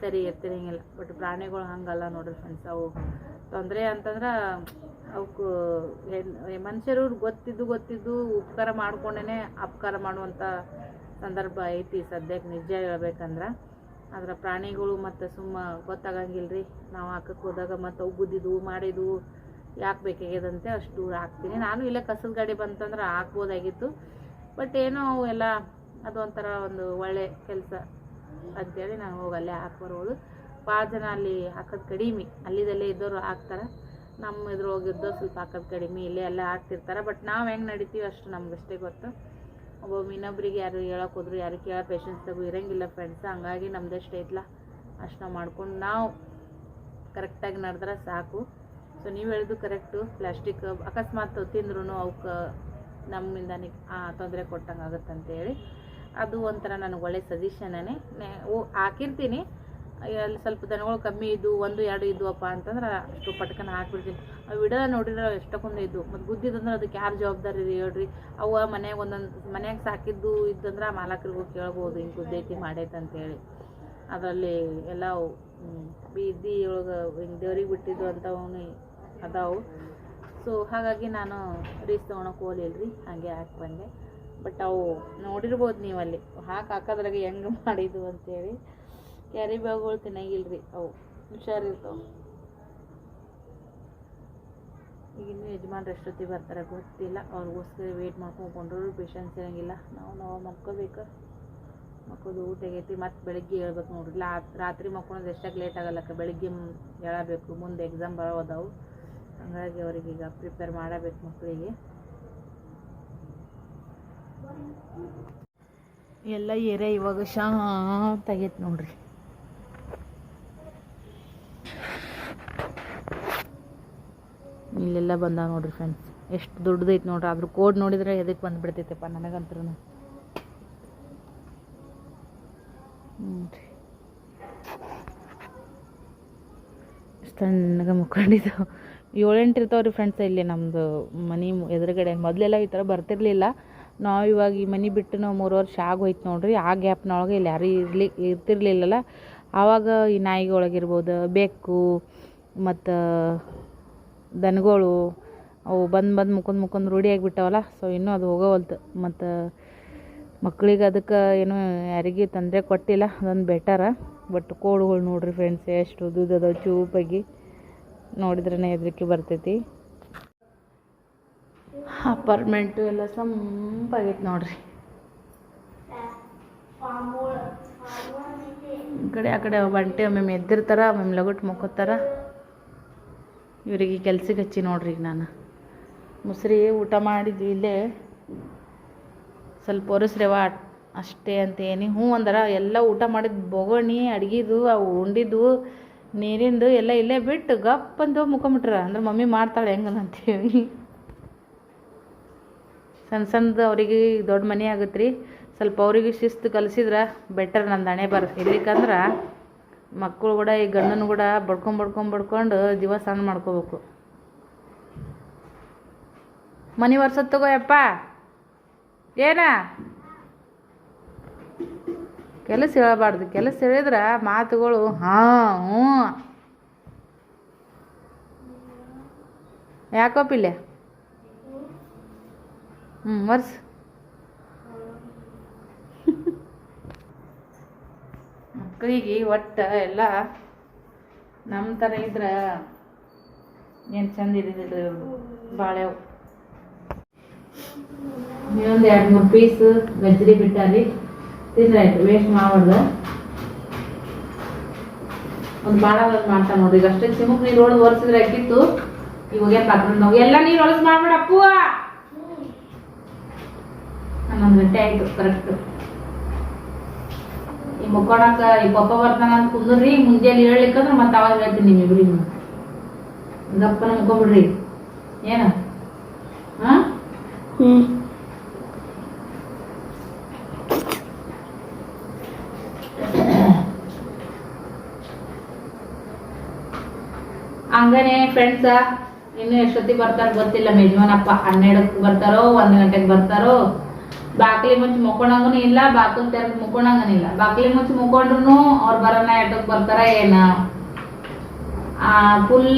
ಸರಿ ಇರ್ತಿರಂಗಿಲ್ಲ ಬಟ್ ಪ್ರಾಣಿಗಳು ಹಂಗಲ್ಲ ನೋಡ್ರಿ ಫ್ರೆಂಡ್ಸ್ ಅವು ತೊಂದರೆ ಅಂತಂದ್ರೆ ಅವಕ್ಕೆ ಮನುಷ್ಯರು ಗೊತ್ತಿದ್ದು ಗೊತ್ತಿದ್ದು ಉಪಕಾರ ಮಾಡ್ಕೊಂಡೇ ಅಪಕಾರ ಮಾಡುವಂಥ ಸಂದರ್ಭ ಐತಿ ಸದ್ಯಕ್ಕೆ ನಿಜ ಹೇಳ್ಬೇಕಂದ್ರೆ. ಆದ್ರೆ ಪ್ರಾಣಿಗಳು ಮತ್ತು ಸುಮ್ಮ ಗೊತ್ತಾಗಂಗಿಲ್ಲ ರೀ ನಾವು ಹಾಕಕ್ಕೆ ಹೋದಾಗ ಮತ್ತು ಅವು ಬುದ್ದಿದ್ದು ಮಾಡಿದ್ವು ಯಾಕೆ ಬೇಕಾಗ್ಯದಂತೆ ಅಷ್ಟು ದೂರ ಹಾಕ್ತೀನಿ. ನಾನು ಇಲ್ಲೇ ಕಸದ ಗಾಡಿ ಬಂತಂದ್ರೆ ಹಾಕ್ಬೋದಾಗಿತ್ತು. ಬಟ್ ಏನೋ ಎಲ್ಲ ಅದೊಂಥರ ಒಂದು ಒಳ್ಳೆ ಕೆಲಸ ಅಂತೇಳಿ ನಾನು ಹೋಗಿ ಅಲ್ಲೇ ಹಾಕ್ಬರ್ಬೋದು ಭಾಳ ಜನ ಅಲ್ಲಿ ಹಾಕೋದು ಕಡಿಮೆ. ಅಲ್ಲಿದಲ್ಲೇ ಇದ್ದವರು ಹಾಕ್ತಾರೆ. ನಮ್ಮ ಇದ್ರೊಳಗಿದ್ದೋ ಸ್ವಲ್ಪ ಹಾಕೋದು ಕಡಿಮೆ. ಇಲ್ಲೇ ಎಲ್ಲ ಹಾಕ್ತಿರ್ತಾರೆ. ಬಟ್ ನಾವು ಹೆಂಗೆ ನಡಿತೀವಿ ಅಷ್ಟು ನಮಗಷ್ಟೇ ಗೊತ್ತು. ಒಬ್ಬೊಬ್ಬ ಇನ್ನೊಬ್ಬರಿಗೆ ಯಾರು ಹೇಳೋಕೆ ಹೋದ್ರು, ಯಾರು ಕೇಳೋ ಪೇಷನ್ಸ್ ತಗೋ, ಇರೋಂಗಿಲ್ಲ ಫ್ರೆಂಡ್ಸ್ ಹಂಗಾಗಿ ನಮ್ಮದೇ ಐತ್ಲ ಅಷ್ಟು ನಾವು ಮಾಡ್ಕೊಂಡು ನಾವು ಕರೆಕ್ಟಾಗಿ ನಡೆದ್ರೆ ಸಾಕು. ಸೊ ನೀವು ಹೇಳಿದ್ದು ಕರೆಕ್ಟು ಪ್ಲಾಸ್ಟಿಕ್ ಅಕಸ್ಮಾತ್ ತಿಂದ್ರೂ ಅವಕ್ಕೆ ನಮ್ಮಿಂದ ತೊಂದರೆ ಕೊಟ್ಟಂಗೆ ಆಗುತ್ತಂತೇಳಿ. ಅದು ಒಂಥರ ನನಗೆ ಒಳ್ಳೆ ಸಜೆಷನೇ ಓ, ಹಾಕಿರ್ತೀನಿ. ಅಲ್ಲಿ ಸ್ವಲ್ಪ ದನಗಳು ಕಮ್ಮಿ ಇದ್ದು ಒಂದು, ಎರಡು ಇದ್ವಪ್ಪ ಅಂತಂದ್ರೆ ಅಷ್ಟು ಪಟ್ಕನ ಹಾಕ್ಬಿಡ್ತೀನಿ. ಆ ಇಡ ನೋಡಿದ್ರೆ ಎಷ್ಟಕ್ಕೊಂದು ಇದ್ದು ಮತ್ತು ಗುದ್ದಿದಂದ್ರೆ ಅದಕ್ಕೆ ಯಾರು ಜವಾಬ್ದಾರಿ ರೀ ಹೇಳ್ರಿ? ಅವ ಮನೆಗೆ ಒಂದೊಂದು, ಮನೆಯಾಗ ಸಾಕಿದ್ದು ಇದ್ದಂದ್ರೆ ಆ ಮಾಲಕರಿಗೆ ಕೇಳ್ಬೋದು, ಹಿಂಗೆ ಗುದ್ದೈತಿ ಮಾಡೈತೆ ಅಂತೇಳಿ ಅದರಲ್ಲಿ ಎಲ್ಲ ಬೀದಿ ಒಳಗೆ ಹಿಂಗೆ ದೇವ್ರಿಗೆ ಬಿಟ್ಟಿದ್ದು ಅಂಥವನು ಅದಾವು. ಸೊ ಹಾಗಾಗಿ ನಾನು ರೀಸ್ ತೊಗೊಳಕ್ಕೆ ಹೋಗ್ಲಿಲ್ಲ ರೀ ಹಾಗೆ ಹಾಕಿ ಬಂದೆ. ಬಟ್ ಅವು ನೋಡಿರ್ಬೋದು ನೀವು ಅಲ್ಲಿ ಹಾಕಿ ಹಾಕೋದ್ರಾಗ ಹೆಂಗೆ ಮಾಡಿದ್ದು ಅಂತೇಳಿ. ಕ್ಯಾರಿ ಬ್ಯಾಗ್ಗಳು ತಿನ್ನಂಗಿಲ್ಲ ರೀ ಅವು. ಹುಷಾರಿರ್ತಾವೆ. ಈಗಿನ್ನು ಯಜಮಾನ್ ಯಜಮಾನ್ರು ಎಷ್ಟೊತ್ತಿಗೆ ಬರ್ತಾರೆ ಗೊತ್ತಿಲ್ಲ. ಅವ್ರಿಗೋಸ್ಕರ ವೆಯ್ಟ್ ಮಾಡ್ಕೊಂಡ್ಕೊಂಡ್ರು ಪೇಷನ್ಸ್ ಇರೋಂಗಿಲ್ಲ. ನಾವು ನಾವು ಮಕ್ಕೋಬೇಕು ಮಕ್ಕೋದು ಊಟ ಆಗೈತಿ, ಮತ್ತು ಬೆಳಗ್ಗೆ ಹೇಳ್ಬೇಕು ನೋಡ್ರಿ. ರಾತ್ರಿ ಮಕ್ಕೊಳೋದು ಎಷ್ಟಾಗಿ ಲೇಟ್ ಆಗಲ್ಲಕ್ಕ? ಬೆಳಗ್ಗೆ ಹೇಳಬೇಕು ಮುಂದೆ ಎಕ್ಸಾಮ್ ಬರೋದಾವು ಹಾಗಾಗಿ ಅವ್ರಿಗೆ ಈಗ ಪ್ರಿಪೇರ್ ಮಾಡಬೇಕು ಮಕ್ಕಳಿಗೆ. ಎಲ್ಲ ಏರೆ ಇವಾಗ ಶಾಂತಾಗೈತೆ ನೋಡ್ರಿ. ಇಲ್ಲೆಲ್ಲ ಬಂದಾವ ನೋಡ್ರಿ ಫ್ರೆಂಡ್ಸ್ ಎಷ್ಟು ದೊಡ್ಡದೈತೆ ನೋಡ್ರಿ. ಅದ್ರ ಕೋಡ್ ನೋಡಿದ್ರೆ ಎದಕ್ಕೆ ಬಂದ್ಬಿಡ್ತೈತಪ್ಪ ನನಗಂತ್ರೂ ಹ್ಞೂ ರೀ ಸಣ್ಣಗೆ ಮುಕ್ಕೊಂಡಿದ್ದಾವೆ. ಏಳೆಂಟು ಇರ್ತಾವೆ ರೀ ಫ್ರೆಂಡ್ಸ್ ಇಲ್ಲಿ ನಮ್ಮದು ಮನೆ ಎದುರುಗಡೆ. ಮೊದಲೆಲ್ಲ ಈ ಥರ ಬರ್ತಿರಲಿಲ್ಲ. ನಾವು ಇವಾಗ ಈ ಮನೆ ಬಿಟ್ಟು ನಾವು ಮೂರು ವರ್ಷ ಆಗೋಯ್ತು ನೋಡಿರಿ. ಆ ಗ್ಯಾಪ್ನೊಳಗೆ ಇಲ್ಲಿ ಯಾರೂ ಇರಲಿ, ಇರ್ತಿರ್ಲಿಲ್ಲಲ್ಲ. ಆವಾಗ ಈ ನಾಯಿಗಳಾಗಿರ್ಬೋದು, ಬೆಕ್ಕು, ಮತ್ತು ದನಗಳು, ಅವು ಬಂದು ಬಂದು ಮುಕ್ಕೊಂಡು ಮುಕ್ಕೊಂಡು ರೂಢಿಯಾಗಿಬಿಟ್ಟವಲ್ಲ ಸೊ ಇನ್ನೂ ಅದು ಹೋಗೋವಲ್ತು. ಮತ್ತು ಮಕ್ಕಳಿಗೆ ಅದಕ್ಕೆ ಏನು ಯಾರಿಗೆ ತೊಂದರೆ ಕೊಟ್ಟಿಲ್ಲ. ಅದೊಂದು ಬೆಟರ ಬಟ್ ಕೋಡುಗಳು ನೋಡ್ರಿ ಫ್ರೆಂಡ್ಸ್ ಎಷ್ಟು ಉದ್ದುದ್ದು ಅದಾವ ಚೂಪಾಗಿ. ನೋಡಿದ್ರೇ ಹೆದರಿಕೆ ಬರ್ತೈತಿ. ಅಪಾರ್ಟ್ಮೆಂಟು ಎಲ್ಲ ಸಂಪಾಗೈತೆ ನೋಡ್ರಿ. ಈ ಕಡೆ, ಆ ಕಡೆ ಬಂಟೆ ಒಮ್ಮೆ ಎದ್ದಿರ್ತಾರ, ಒಮ್ಮೆ ಲಗುಟ್ ಮುಕ್ಕೋತಾರ. ಇವರಿಗೆ ಕೆಲ್ಸಕ್ಕೆ ಹಚ್ಚಿ ನೋಡ್ರಿ ಈಗ ನಾನು. ಮುಸ್ರಿ ಊಟ ಮಾಡಿದ್ವಿ ಇಲ್ಲೇ. ಸ್ವಲ್ಪ ಒರೆಸ್ರೇವ ಅಷ್ಟೇ ಅಂತ ಏನಿ ಹ್ಞೂ ಅಂದ್ರೆ. ಎಲ್ಲ ಊಟ ಮಾಡಿದ್ದು ಬೊಗಣಿ, ಅಡ್ಗಿದು, ಅವು ಉಂಡಿದ್ದು ನೀರಿಂದು ಎಲ್ಲ ಇಲ್ಲೇ ಬಿಟ್ಟು ಗಪ್ಪಂದು ಅಂತ ಮುಕೊಂಬಿಟ್ರ ಅಂದ್ರೆ ಮಮ್ಮಿ ಮಾಡ್ತಾಳೆ ಹೆಂಗಂತೇಳಿ ಸಣ್ಣ ಸಣ್ಣದು ಅವ್ರಿಗೆ ದೊಡ್ಡ ಮನೆ ಆಗುತ್ತೆ ರೀ ಸ್ವಲ್ಪ ಅವ್ರಿಗೆ ಶಿಸ್ತು ಕಲಿಸಿದ್ರೆ ಬೆಟರ್ ನನ್ನ ಹಣೆ ಬರ. ಇಲ್ಲಿಕಂದ್ರೆ ಮಕ್ಕಳು ಕೂಡ ಈ ಗಂಡನ ಕೂಡ ಬಡ್ಕೊಂಡು ಬಡ್ಕೊಂಡು ಬಡ್ಕೊಂಡು ಜೀವ ಸಣ್ಣ ಮಾಡ್ಕೋಬೇಕು. ಮನೆ ವರ್ಷ ತಗೋಯಪ್ಪ ಏನ? ಕೆಲಸ ಹೇಳಬಾರ್ದು. ಕೆಲಸ ಹೇಳಿದ್ರೆ ಮಾತುಗಳು, ಹಾ, ಹ್ಞೂ. ಯಾಕೋ ಪಿಲ್ಲೆ ಹ್ಞೂ ವರ್ಸ್ ಮಕ್ಕಳಿಗೆ ಒಟ್ಟು ಎಲ್ಲ ನಮ್ಮ ಥರ ಇದ್ರೆ ಏನು ಚಂದ ಇದ್ದಿದ್ದು ಬಾಳೆವು ಇನ್ನೊಂದು ಎರಡು ಮೂರು ಪೀಸ್ ಗಜ್ಜರಿ ಬಿಟ್ಟಾರಿ. ತಿಂದ್ರಾಯ್ತು ವೇಸ್ಟ್ ಮಾಡಬಾರ್ದು ಒಂದು ಒಂದು ಮಾಡ್ತಾ ನೋಡ್ರಿ ಈಗ ಅಷ್ಟೇ ಚಿಮುಕ್ ನೀರು ಒಳಗೆ ಒರೆಸಿದ್ರೆ ಹಾಕಿತ್ತು. ಇವಾಗ ಪಾತ್ರ ನಾವು ಎಲ್ಲ ನೀರು ಒಳಸ್ ಮಾಡ್ಬೇಡ ಅಪ್ಪುವ ಹನ್ನೊಂದು ಗಂಟೆ ಆಯ್ತು ಕರೆಕ್ಟ್ ಈ ಮುಕ್ಕೊಳಕ ಈ ಪಪ್ಪ ಬರ್ತಾನ ಅಂತ ಕುಂದ್ರಿ, ಮುಂಜಾನೆ ಹೇಳ್ಲಿಕ್ಕಂದ್ರೆ ಮತ್ತೆ ಅವಾಗ ಹೇಳ್ತೀನಿ ನಿಮ್ಮಿಬ್ರಿಗೆ. ಗಪ್ಪನ ಮುಕ್ಕೊಂಬಿಡ್ರಿ ಏನ ಹಾ ಹ್ಞೂ ಫ್ರೆಂಡ್ಸ ಇನ್ನು ಎಷ್ಟೊತ್ತಿಗೆ ಬರ್ತಾರೋ ಗೊತ್ತಿಲ್ಲ. ಮೆಜ್ವಾನಪ್ಪ ಹನ್ನೆರಡಕ್ಕೆ ಬರ್ತಾರೋ, ಒಂದು ಗಂಟೆಗೆ ಬರ್ತಾರೋ? ಬಾಕ್ಲಿ ಮುಚ್ಚಿ ಮುಕ್ಕೊಂಡಂಗೂ ಇಲ್ಲ ಬಾಕಲ್ ತೆರೆದು ಮುಕ್ಕೊಂಡಂಗನ ಇಲ್ಲ. ಬಾಕ್ಲಿ ಮುಚ್ಚಿ ಮುಕ್ಕೊಂಡ್ರು ಅವ್ರು ಬರೋಣ ಎಷ್ಟಕ್ಕೆ ಬರ್ತಾರ ಏನ? ಫುಲ್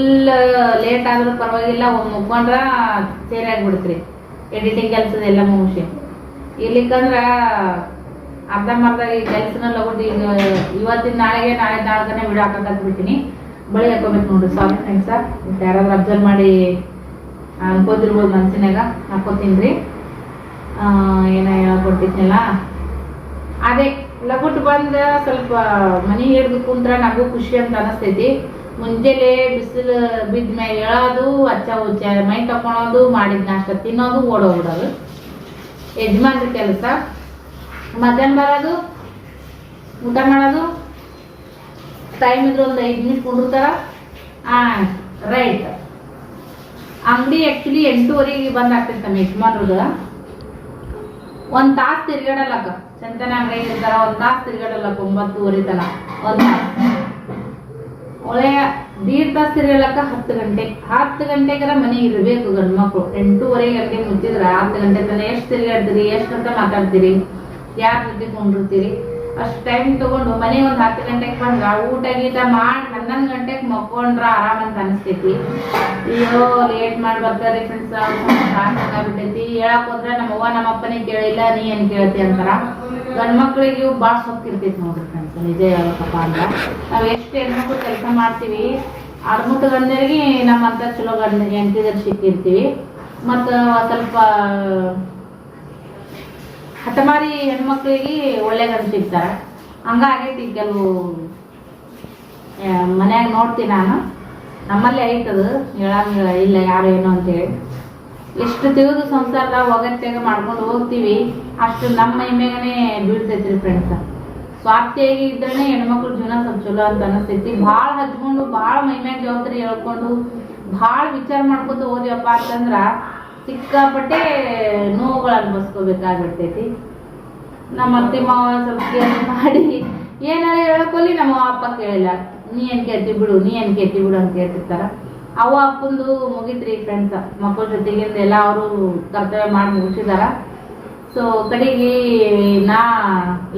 ಲೇಟ್ ಆದ್ರೂ ಪರವಾಗಿಲ್ಲ ಮುಕ್ಕೊಂಡ್ರ ಸೇರಿ ಆಗ್ಬಿಡ್ತ್ರಿ. ಎಡಿಟಿಂಗ್ ಕೆಲಸದ ಎಲ್ಲ ಮುಗಿಸಿ. ಇರ್ಲಿಕ್ಕಂದ್ರ ಅರ್ಧಂಬರ್ಧ ಈ ಕೆಲಸನ ಹೋಗ್ಬಿಟ್ಟು ಈಗ ಇವತ್ತಿನ ನಾಳೆಗೆ ನಾಳೆ ಹಾಕಕ್ ಬಿಡ್ತೀನಿ ಬಳಿ ಹಾಕೋಬೇಕು ನೋಡ್ರಿ ಸಾರಿ ಫ್ರೆಂಡ್ಸ ಯಾರಾದ್ರೂ ಅಬ್ಸರ್ವ್ ಮಾಡಿ ಅನ್ಕೋತಿರ್ಬೋದು ಮನ್ಸಿನಾಗ. ಹಾಕೋತೀನಿ ಏನೋ ಹೇಳ್ಕೊಟ್ಟಿದ್ನಲ್ಲ? ಅದೇ ಲಗುಟ್ ಬಂದ ಸ್ವಲ್ಪ ಮನಿ ಹಿಡ್ದು ಕುಂತ್ರ ನಗು ಖುಷಿ ಅಂತ ಅನಿಸ್ತೈತಿ. ಮುಂಜಾನೆ ಬಿಸಿಲು ಬಿದ್ದ ಮೇಲೆ ಹೇಳೋದು ಅಚ್ಚ ಉಚ್ಚ ಮೈ ತಕೊಳೋದು ಮಾಡಿದ ನಾಷ್ಟ ತಿನ್ನೋದು, ಓಡೋಗ್ಬಿಡೋದು. ಯಜಮಾನ್ರ ಕೆಲಸ. ಮಧ್ಯಾಹ್ನ ಬರೋದು, ಊಟ ಮಾಡೋದು ಟೈಮ್ ಇದ್ರೆ ಒಂದು ಐದು ನಿಮಿಷ ಕುಂಡಿರ್ತಾರ ರೈಟ್ ಅಂಗಡಿ ಆ್ಯಕ್ಚುಲಿ ಎಂಟೂವರೆಗೆ ಬಂದ್ ಆಗ್ತೈತೆ ನಮ್ಮ ಒಂದು ತಾಸು ತಿರ್ಗಾಡಲ್ಲಕ್ಕ. ಚಂತನ ಅಂಗಡಿ ಇರ್ತಾರ, ಒಂದ್ ತಾಸ್ ತಿರ್ಗಾಡಲ್ಲಕ್ಕ, ಒಂಬತ್ತುವರೆ ತನ. ಒಂದು ಒಳ್ಳೆಯ ಒಳ್ಳೆ ದೀಡ್ ತಾಸು ತಿರ್ಗಾಡಲಕ್ಕ ಹತ್ತು ಗಂಟೆ. ಹತ್ತು ಗಂಟೆಗರ ಮನೆ ಇರಬೇಕು ಗಂಡು ಮಕ್ಕಳು ಎಂಟೂವರೆಗೆ ಅಲ್ಲಿ ಮುಚ್ಚಿದ್ರ ಹತ್ತು ಗಂಟೆ ತನಕ ಎಷ್ಟು ತಿರ್ಗಾಡ್ತೀರಿ, ಎಷ್ಟು ಅಂತ ಮಾತಾಡ್ತೀರಿ? ಯಾರ ಜೊತೆ ಕೊಂಡಿರ್ತೀರಿ ಅಷ್ಟು ಟೈಮ್ ತಗೊಂಡು ಮನೆ ಒಂದು ಹತ್ತು ಗಂಟೆಗೆ ಬಂದ್ರ, ಊಟ ಗೀಟ ಮಾಡಿ ಹನ್ನೊಂದು ಗಂಟೆಗೆ ಮಕ್ಕೊಂಡ್ರ ಆರಾಮ ಅಂತ ಅನಿಸ್ತೈತಿ. ಅಯ್ಯೋ ಲೇಟ್ ಮಾಡಿ ಬರ್ತಾರೆ ಫ್ರೆಂಡ್ಸ್ ಆಗ್ಬಿಟ್ಟೈತಿ. ಹೇಳಕ್ ಹೋದ್ರೆ ನಮ್ಮವ್ವ ನಮ್ಮ ಅಪ್ಪನೇ ಕೇಳಿಲ್ಲ, ನೀ ಏನ್ ಕೇಳ್ತಿ ಅಂತಾರ. ಗಂಡ್ ಮಕ್ಳಿಗೆ ಇವು ಭಾಳ ಸೊಕ್ಕಿರ್ತೈತಿ ನೋಡ್ರಿ ಫ್ರೆಂಡ್ಸ್ ನಿಜ ಹೇಳ್ಬೇಕಪ್ಪ ಅಂತ ನಾವ್ ಎಷ್ಟು ಹೆಣ್ಮಕ್ಳು ಕೆಲಸ ಮಾಡ್ತೀವಿ ಅಡ್ಮುಟ್ಟು ಗಂಡರಿಗೆ ನಮ್ಮಂತ ಚಲೋ ಗಂಡ ಹೆಂಡತಿದ್ರು ಸಿಕ್ಕಿರ್ತೀವಿ ಮತ್ತ ಸ್ವಲ್ಪ ಹಠಮಾರಿ ಹೆಣ್ಮಕ್ಳಿಗೆ ಒಳ್ಳೇದು ಗಂಡ ಸಿಗ್ತಾರ. ಹಂಗಾಗೈತಿ ಕೆಲವು ಮನ್ಯಾಗ ನೋಡ್ತೀನಿ ನಾನು. ನಮ್ಮಲ್ಲಿ ಐತದು ಹೇಳಂಗ ಇಲ್ಲ ಯಾರು ಏನು ಅಂತೇಳಿ. ಎಷ್ಟು ತಿಳಿದು ಸಂಸಾರದ ಒಗತ್ಯಾಗ ಮಾಡ್ಕೊಂಡು ಹೋಗ್ತೀವಿ. ಅಷ್ಟು ನಮ್ಮ ಮೈ ಮೇಗನೆ ಬೀಳ್ತೈತ್ರಿ ಫ್ರೆಂಡ್ಸ್ ಸ್ವಾರ್ಥಿಯಾಗಿ ಇದ್ರೇನೆ ಹೆಣ್ಮಕ್ಳು ಜೀವನ ಸ್ವಲ್ಪ ಚಲೋ ಅಂತ ಅನಿಸ್ತೈತಿ. ಭಾಳ ಹಚ್ಕೊಂಡು, ಭಾಳ ಮೈಮ್ಯಾಗ ಜವಾಬ್ದಾರಿ ಹೇಳ್ಕೊಂಡು, ಭಾಳ ವಿಚಾರ ಮಾಡ್ಕೊತ ಹೋದ್ಯಪ್ಪ ಅಂತಂದ್ರ ಸಿಕ್ಕಾಪಟ್ಟೆ ನೋವುಗಳು ಅನ್ಭವಿಸ್ಕೋಬೇಕಾಗಿರ್ತೈತಿ. ನಮ್ಮ ಅತ್ತೆ ಮಾವ ಸ್ವಲ್ಪ ಮಾಡಿ, ಏನಾರ ಹೇಳಕ್ಕೋಲಿ ನಮ್ಮ ಅಪ್ಪ ಕೇಳಿಲ್ಲ. ನೀ ಏನ್ ಕೇಳ್ತಿ ಬಿಡು, ನೀ ಏನ್ ಕೇಳ್ತಿ ಬಿಡು ಅಂತ ಕೇಳ್ತಿರ್ತಾರ ಅವ ಅಪ್ಪಂದು ಮುಗಿತ್ರಿ ಫ್ರೆಂಡ್ಸ್ ಮಕ್ಕಳ ಜೊತೆಗಿಂದ ಎಲ್ಲ ಅವರು ಕರ್ತವ್ಯ ಮಾಡಿ ಮುಗಿಸಿದಾರ. ಸೊ ಕಡೆಗೆ ನಾ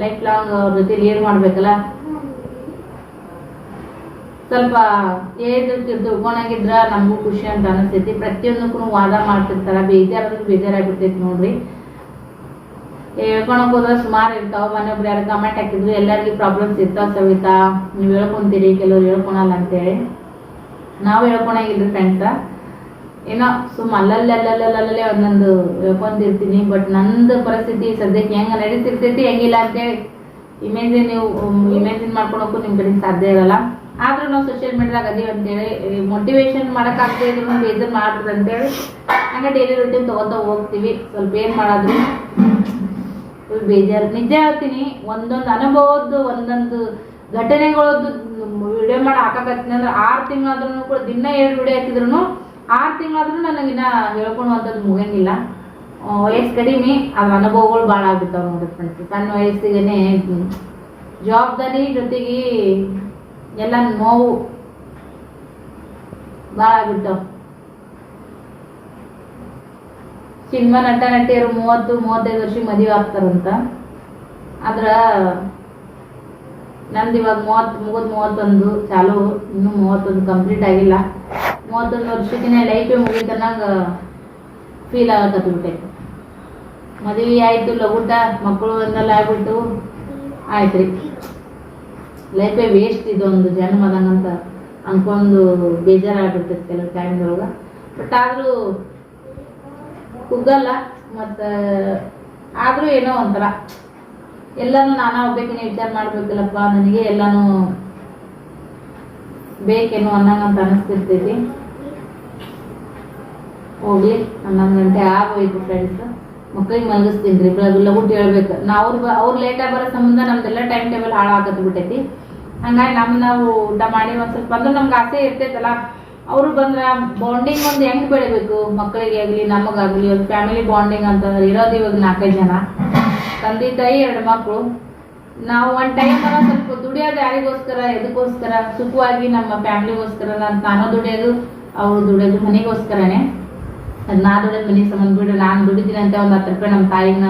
ಲೈಫ್ ಲಾಂಗ್ ಅವ್ರ ಜೊತೆ ಏನ್ ಮಾಡ್ಬೇಕಲ್ಲ ಸ್ವಲ್ಪ ಏದು ಒಣಗಿದ್ರ ನಮಗೂ ಖುಷಿ ಅಂತ ಅನಿಸ್ತೈತಿ ಪ್ರತಿಯೊಂದಕ್ಕೂ ವಾದ ಮಾಡ್ತಿರ್ತಾರೆ, ಬೇಜಾರಾದ್ರೂ ಬೇಜಾರಾಗ್ಬಿಡ್ತೈತಿ ನೋಡ್ರಿ. ಹೇಳ್ಕೊಳಕ್ ಹೋದ್ರೆ ಸುಮಾರು ಇರ್ತಾವ, ಮನೆಯೊಬ್ರು ಯಾರು ಕಮೆಂಟ್ ಹಾಕಿದ್ರು, ಎಲ್ಲರಿಗೂ ಪ್ರಾಬ್ಲಮ್ಸ್ ಇರ್ತಾವ ಸವಿತಾ. ನೀವು ಹೇಳ್ಕೊಂತೀರಿ, ಕೆಲವ್ರು ಹೇಳ್ಕೊಳಲ್ಲ ಅಂತೇಳಿ. ನಾವು ಹೇಳ್ಕೊಳಂಗಿಲ್ರಿ ಫ್ರೆಂಡ್ಸ ಏನೋ ಸುಮ್ಮ ಅಲ್ಲಲ್ಲಿ ಅಲ್ಲಲ್ಲಲ್ಲೇ ಒಂದೊಂದು ಹೇಳ್ಕೊಂತಿರ್ತೀನಿ ಬಟ್ ನಂದು ಪರಿಸ್ಥಿತಿ ಸದ್ಯಕ್ಕೆ ಹೆಂಗೆ ನಡೀತಿರ್ತೈತಿ, ಹೆಂಗಿಲ್ಲ ಅಂತೇಳಿ. ಇಮೇಜಿನ್ ನೀವು ಇಮೇಜಿನ್ ಮಾಡ್ಕೊಳಕ್ಕೂ ನಿಮ್ಮ ಕಡೆ ಸಾಧ್ಯ ಇರಲ್ಲ. ಆದ್ರೂ ನಾವು ಸೋಷಿಯಲ್ ಮೀಡಿಯಾದಾಗ ಅದೇ ಅಂತೇಳಿ ಮೋಟಿವೇಶನ್ ಆಗದೆ ಇದ್ರು ಬೇಜಾರ್ ಮಾಡ್ರಿ ಅಂತೇಳಿ, ಹಂಗೆ ಡೈಲಿ ರುಟೀನ್ ತಗೋತಾ ಹೋಗ್ತೀವಿ. ಸ್ವಲ್ಪ ಏನ್ ಮಾಡೋದು ಫುಲ್ ಬೇಜಾರು ನಿಜ ಹೇಳ್ತೀನಿ, ಒಂದೊಂದು ಅನುಭವದ್ದು, ಒಂದೊಂದು ಘಟನೆಗಳದ್ದು ವಿಡಿಯೋ ಮಾಡಿ ಹಾಕಕತ್ತೀನಿ ಅಂದ್ರೆ ಆರು ತಿಂಗಳಾದ್ರೂ ಕೂಡ, ದಿನ ಎರಡು ವಿಡಿಯೋ ಹಾಕಿದ್ರು ಆರು ತಿಂಗಳಾದ್ರೂ ನನಗಿನ್ನ ಹೇಳ್ಕೊಳುವಂಥದ್ದು ಮುಗಿಯಂಗಿಲ್ಲ. ವಯಸ್ಸು ಕಡಿಮೆ ಅದ್ರ ಅನುಭವಗಳು ಭಾಳ ಆಗ್ಬಿಡ್ತಾವ ನೋಡಿ ಫ್ರೆಂಡ್ಸ್ ಸಣ್ಣ ವಯಸ್ಸಿಗೆ ಜವಾಬ್ದಾರಿ ಜೊತೆಗೆ ಎಲ್ಲ ನೋವು ಭಾಳ ಆಗ್ಬಿಟ್ಟು ಸಿನಿಮಾ ನಟ ನಟಿಯರು ಮೂವತ್ತು, ಮೂವತ್ತೈದು ವರ್ಷ ಮದುವೆ ಆಗ್ತಾರಂತ ಆದ್ರ ನಂದು ಇವಾಗ ಮೂವತ್ತು, ಮುಗಿದ್ ಮೂವತ್ತೊಂದು, ಚಾಲು ಇನ್ನೂ ಮೂವತ್ತೊಂದು ಕಂಪ್ಲೀಟ್ ಆಗಿಲ್ಲ. ಮೂವತ್ತೊಂದು ವರ್ಷಕ್ಕಿನ ಲೈಫೇ ಮುಗಿತನಂಗ ಫೀಲ್ ಆಗಕತ್ಬಿಟ್ಟೈತೆ ಮದುವೆ ಆಯಿತು ಲಗುಟ ಮಕ್ಕಳು ಒಂದೆಲ್ಲ ಆಗ್ಬಿಟ್ಟು ಆಯ್ತು ರೀ ಲೈಫೇ ವೇಸ್ಟ್ ಇದೊಂದು ಜನ್ಮದಂಗಂತ ಅನ್ಕೊಂಡು ಬೇಜಾರಾಗ್ಬಿಡ್ತೈತೆ ಕೆಲವು ಟೈಮ್ದೊಳಗೆ ಬಟ್ ಆದರೂ ಕುಗ್ಗಲ್ಲ ಮತ್ತು ಆದರೂ ಏನೋ ಒಂಥರ. ಎಲ್ಲನೂ ನಾನಾ ಒಬ್ಬಾಕಿನೇ ವಿಚಾರ ಮಾಡಬೇಕಲ್ಲಪ್ಪ, ನನಗೆ ಎಲ್ಲನೂ ಬೇಕೇನೋ ಅನ್ನಂಗಂತ ಅನಿಸ್ತಿರ್ತೈತಿ. ಹೋಗ್ಲಿ, ಹನ್ನೊಂದು ಗಂಟೆ ಆಗೋಯ್ತು ಫ್ರೆಂಡ್ಸ್ ಮಕ್ಕಳಿಗೆ ಮಲಗಿಸ್ತೀನಿ ರೀ ಬೆಳಗ್ಗೆ ಲಗುಟ್ ಹೇಳ್ಬೇಕು. ನಾವು ಅವ್ರು ಅವ್ರು ಲೇಟಾಗಿ ಬರೋ ಸಂಬಂಧ ನಮ್ದೆಲ್ಲ ಟೈಮ್ ಟೇಬಲ್ ಹಾಳಾಗತ್ತೆ ಬಿಟ್ಟೈತಿ ಹಂಗಾಗಿ ನಮ್ಮ ನಾವು ಊಟ ಮಾಡಿ ಒಂದು ಸ್ವಲ್ಪ, ಅಂದ್ರೆ ನಮ್ಗೆ ಆಸೆ ಇರ್ತೈತಲ್ಲ, ಅವರು ಬಂದ್ರೆ ಬಾಂಡಿಂಗ್ ಒಂದು ಹೆಂಗ್ ಬೆಳಿಬೇಕು? ಮಕ್ಕಳಿಗೆ ಆಗಲಿ ನಮಗಾಗಲಿ ಒಂದು ಫ್ಯಾಮಿಲಿ ಬಾಂಡಿಂಗ್ ಅಂತಂದ್ರೆ ಇರೋದು ಇವಾಗ ನಾಲ್ಕೈದು ಜನ. ತಂದೆ, ತಾಯಿ, ಎರಡು ಮಕ್ಕಳು ನಾವು ಒಂದು ಟೈಮ್ ಸ್ವಲ್ಪ ದುಡಿಯೋದು ಯಾರಿಗೋಸ್ಕರ, ಎದಕ್ಕೋಸ್ಕರ? ಸುಖವಾಗಿ ನಮ್ಮ ಫ್ಯಾಮಿಲಿಗೋಸ್ಕರ ನಾನು ತಾನೋ ದುಡಿಯೋದು, ಅವ್ರು ದುಡಿಯೋದು ಮನೆಗೋಸ್ಕರನೇ. ನಾ ಮನೆ ಸಂಬಂಧ ಬಿಡು, ನಾನು ದುಡಿತೀನಿ ಅಂತ ಒಂದು ಹತ್ತು ರೂಪಾಯಿ ನಮ್ಮ ತಾಯಿನ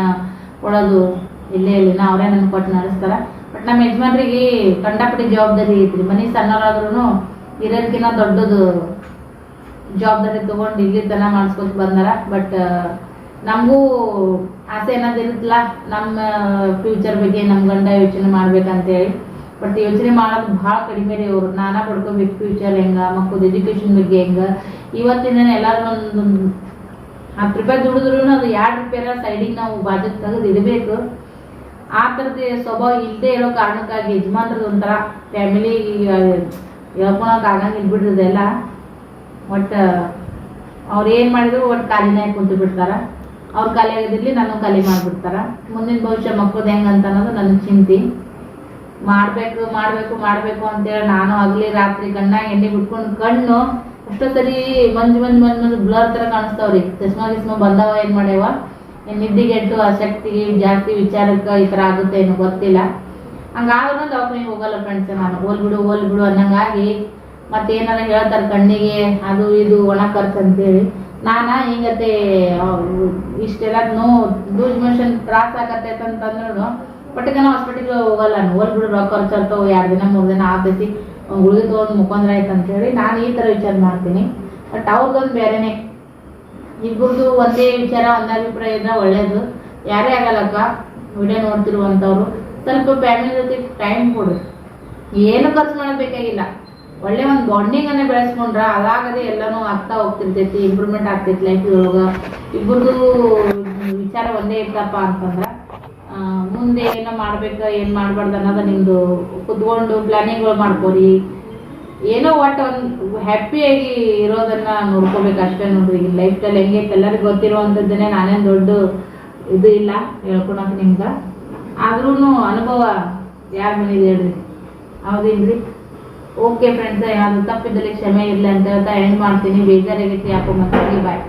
ಕೊಡೋದು ಇಲ್ಲೇ ಇಲ್ಲ ಅವರೇ ನನ್ಗೆ ಕೊಟ್ಟು ನಡೆಸ್ತಾರ. ಬಟ್ ನಮ್ಮ ಯಜಮಾನ್ರಿಗೆ ಕಂಡಪಟ್ಟಿ ಜವಾಬ್ದಾರಿ ಐತ್ರಿ. ಮನೆ ಸಣ್ಣವರಾದ್ರೂ ಇರೋದಕ್ಕಿಂತ ದೊಡ್ಡದು ಜವಾಬ್ದಾರಿ ತಗೊಂಡು ಇಲ್ಲಿ ತನ ಮಾಡಿಸ್ಕೊತ ಬಂದಾರ. ಬಟ್ ನಮಗೂ ಆಸೆ ಏನಾದ್ರು ಇರುತ್ತಲ್ಲ, ನಮ್ಮ ಫ್ಯೂಚರ್ ಬಗ್ಗೆ ನಮ್ಮ ಗಂಡ ಯೋಚನೆ ಮಾಡ್ಬೇಕಂತೇಳಿ. ಬಟ್ ಯೋಚನೆ ಮಾಡೋದು ಭಾಳ ಕಡಿಮೆ ರೀ ಅವರು. ನಾನಾ ಪಡ್ಕೊಬೇಕು ಫ್ಯೂಚರ್ ಹೆಂಗ ಮಕ್ಕಳದ್ದು ಎಜುಕೇಶನ್ ಬಗ್ಗೆ ಹೆಂಗ. ಇವತ್ತಿನ ಎಲ್ಲಾದ್ರೂ ಒಂದು ಹತ್ತು ರೂಪಾಯಿ ದುಡಿದ್ರು ಅದು ಎರಡು ರೂಪಾಯಿ ಸೈಡಿಗೆ ನಾವು ಬಾಜುಕ್ ತೆಗೆದು ಇಡಬೇಕು. ಆ ಥರದ ಸ್ವಭಾವ ಇಲ್ಲದೆ ಇರೋ ಕಾರಣಕ್ಕಾಗಿ ಯಜಮಾನ್ರದ್ದು ಒಂಥರ ಫ್ಯಾಮಿಲಿ ಹೇಳ್ಕೊಳಕ್ ಆಗಂಗಿಲ್ಲ ಬಿಡ್ರಿ ಇದೆಲ್ಲ ಒಟ್ಟು ಅವ್ರು ಏನು ಮಾಡಿದ್ರು ಒಟ್ಟು ಖಾಲಿನೇ ಕುಂತು ಬಿಡ್ತಾರ. ಅವ್ರ ಖಾಲಿ ಆಗಿದ್ರಲ್ಲಿ ನಾನು ಖಾಲಿ ಮಾಡಿಬಿಡ್ತಾರ. ಮುಂದಿನ ಭವಿಷ್ಯ ಮಕ್ಕಳದ್ದು ಹೆಂಗೆ ಅಂತ ಅನ್ನೋದು ನನಗೆ ಚಿಂತೆ. ಮಾಡಬೇಕು ಮಾಡಬೇಕು ಮಾಡಬೇಕು ಅಂತೇಳಿ ನಾನು ಆಗಲಿ ರಾತ್ರಿ ಕಣ್ಣಾಗ ಎಣ್ಣೆ ಬಿಟ್ಕೊಂಡು ಕಣ್ಣು ಎಷ್ಟೋ ಸರಿ ಮಂಜು ಮಂಜು ಮಂಜು ಬ್ಲರ್ ತರ ಕಾಣಿಸ್ತಾವ್ರಿ. ಚಸ್ಮಾ ಗಿಸ್ಮಾ ಬಂದಾವ ಏನ್ ಮಾಡ್ಯಾವ? ನಿದ್ದಿಗೆಟ್ಟು ಆಸಕ್ತಿಗೆ ಜಾಸ್ತಿ ವಿಚಾರಕ್ಕೆ ಈ ತರ ಆಗುತ್ತೆ ಏನು ಗೊತ್ತಿಲ್ಲ. ಹಂಗಾದ್ರೂ ದವಾಖಾನೆಗೆ ಹೋಗಲ್ಲ ಫ್ರೆಂಡ್ಸ್ ನಾನು. ಹೋಲ್ ಬಿಡು ಹೋಲ್ ಬಿಡು ಅನ್ನಂಗಾಗಿ ಮತ್ತೆ ಏನಾರ ಹೇಳ್ತಾರೆ ಕಣ್ಣಿಗೆ, ಅದು ಇದು ಒಣ ಖರ್ಚು ಅಂತೇಳಿ. ನಾನ ಹಿಂಗತೆ ಇಷ್ಟೆಲ್ಲ ನೋ, ಲೂಸ್ ಮೋಷನ್ ತ್ರಾಸ ಆಗತ್ತೆ ಅಂತಂದ್ರೂ ಪಟ್ಟಿಗೆ ಹಾಸ್ಪಿಟಲ್ ಹೋಗಲ್ಲ ಹೋಲ್ ಬಿಡು ರೊಕ್ಕ ಖರ್ಚು ಎರಡು ದಿನ ಮೂರು ದಿನ ಆಗ್ತೈತಿ. ಗುಳಿಗೆ ತೊಗೊಂಡು ಮುಖಂದ್ರ ಆಯ್ತು ಅಂತೇಳಿ ನಾನು ಈ ಥರ ವಿಚಾರ ಮಾಡ್ತೀನಿ. ಬಟ್ ಅವ್ರದ್ದೊಂದು ಬೇರೆನೆ. ಇಬ್ಬರದು ಒಂದೇ ವಿಚಾರ, ಒಂದೇ ಅಭಿಪ್ರಾಯ ಇದ್ರೆ ಒಳ್ಳೇದು. ಯಾರೇ ಆಗಲ್ಲಕ್ಕ ವಿಡಿಯೋ ನೋಡ್ತಿರುವಂಥವ್ರು, ಸ್ವಲ್ಪ ಫ್ಯಾಮಿಲಿ ಜೊತೆ ಟೈಮ್ ಕೊಡು. ಏನು ಖರ್ಚು ಮಾಡಬೇಕಾಗಿಲ್ಲ ಬೇಕಾಗಿಲ್ಲ. ಒಳ್ಳೆ ಒಂದು ಬಾಂಡಿಂಗ್ ಬೆಳೆಸ್ಕೊಂಡ್ರೆ ಅದಾಗದೆ ಎಲ್ಲನೂ ಆಗ್ತಾ ಹೋಗ್ತಿರ್ತೈತಿ ಇಂಪ್ರೂವ್ಮೆಂಟ್ ಆಗ್ತೈತಿ ಲೈಫ್ ಒಳಗೆ ಇಬ್ಬರದು ವಿಚಾರ ಒಂದೇ ಇರ್ತಪ್ಪ ಅಂತಂದ್ರ ಮುಂದೆ ಏನೋ ಮಾಡ್ಬೇಕ, ಏನ್ ಮಾಡ್ಬಾರ್ದು ಅನ್ನೋದ ನಿಮ್ದು ಕುತ್ಕೊಂಡು ಪ್ಲಾನಿಂಗ್ಗಳು ಮಾಡ್ಕೋರಿ. ಏನೋ ಒಟ್ಟು ಒಂದು ಹ್ಯಾಪಿಯಾಗಿ ಇರೋದನ್ನ ನೋಡ್ಕೋಬೇಕು ಅಷ್ಟೇ ನೋಡ್ರಿ. ಈಗ ಲೈಫ್ ಸ್ಟೈಲ್ ಹೆಂಗೈತೆ ಎಲ್ಲರಿಗೂ ಗೊತ್ತಿರುವಂಥದ್ದನ್ನೇ ನಾನೇನು ದೊಡ್ಡ ಇದು ಇಲ್ಲ ಹೇಳ್ಕೊಳಕ್ ನಿಮ್ಗೆ. ಆದ್ರೂ ಅನುಭವ ಯಾರ ಮನೇಲಿ ಹೇಳ್ರಿ? ಹೌದೇನ್ರಿ? ಓಕೆ ಫ್ರೆಂಡ್ಸ್ ಯಾವುದು ತಪ್ಪಿದ್ದಲ್ಲಿ ಕ್ಷಮೆ ಇರಲಿ ಅಂತ ಹೇಳ್ತಾ ಎಂಡ್ ಮಾಡ್ತೀನಿ. ಬೇಜಾರಾಗೈತಿ, ಯಾಕೋ ಮತ್ತೆ ಬಾಯ್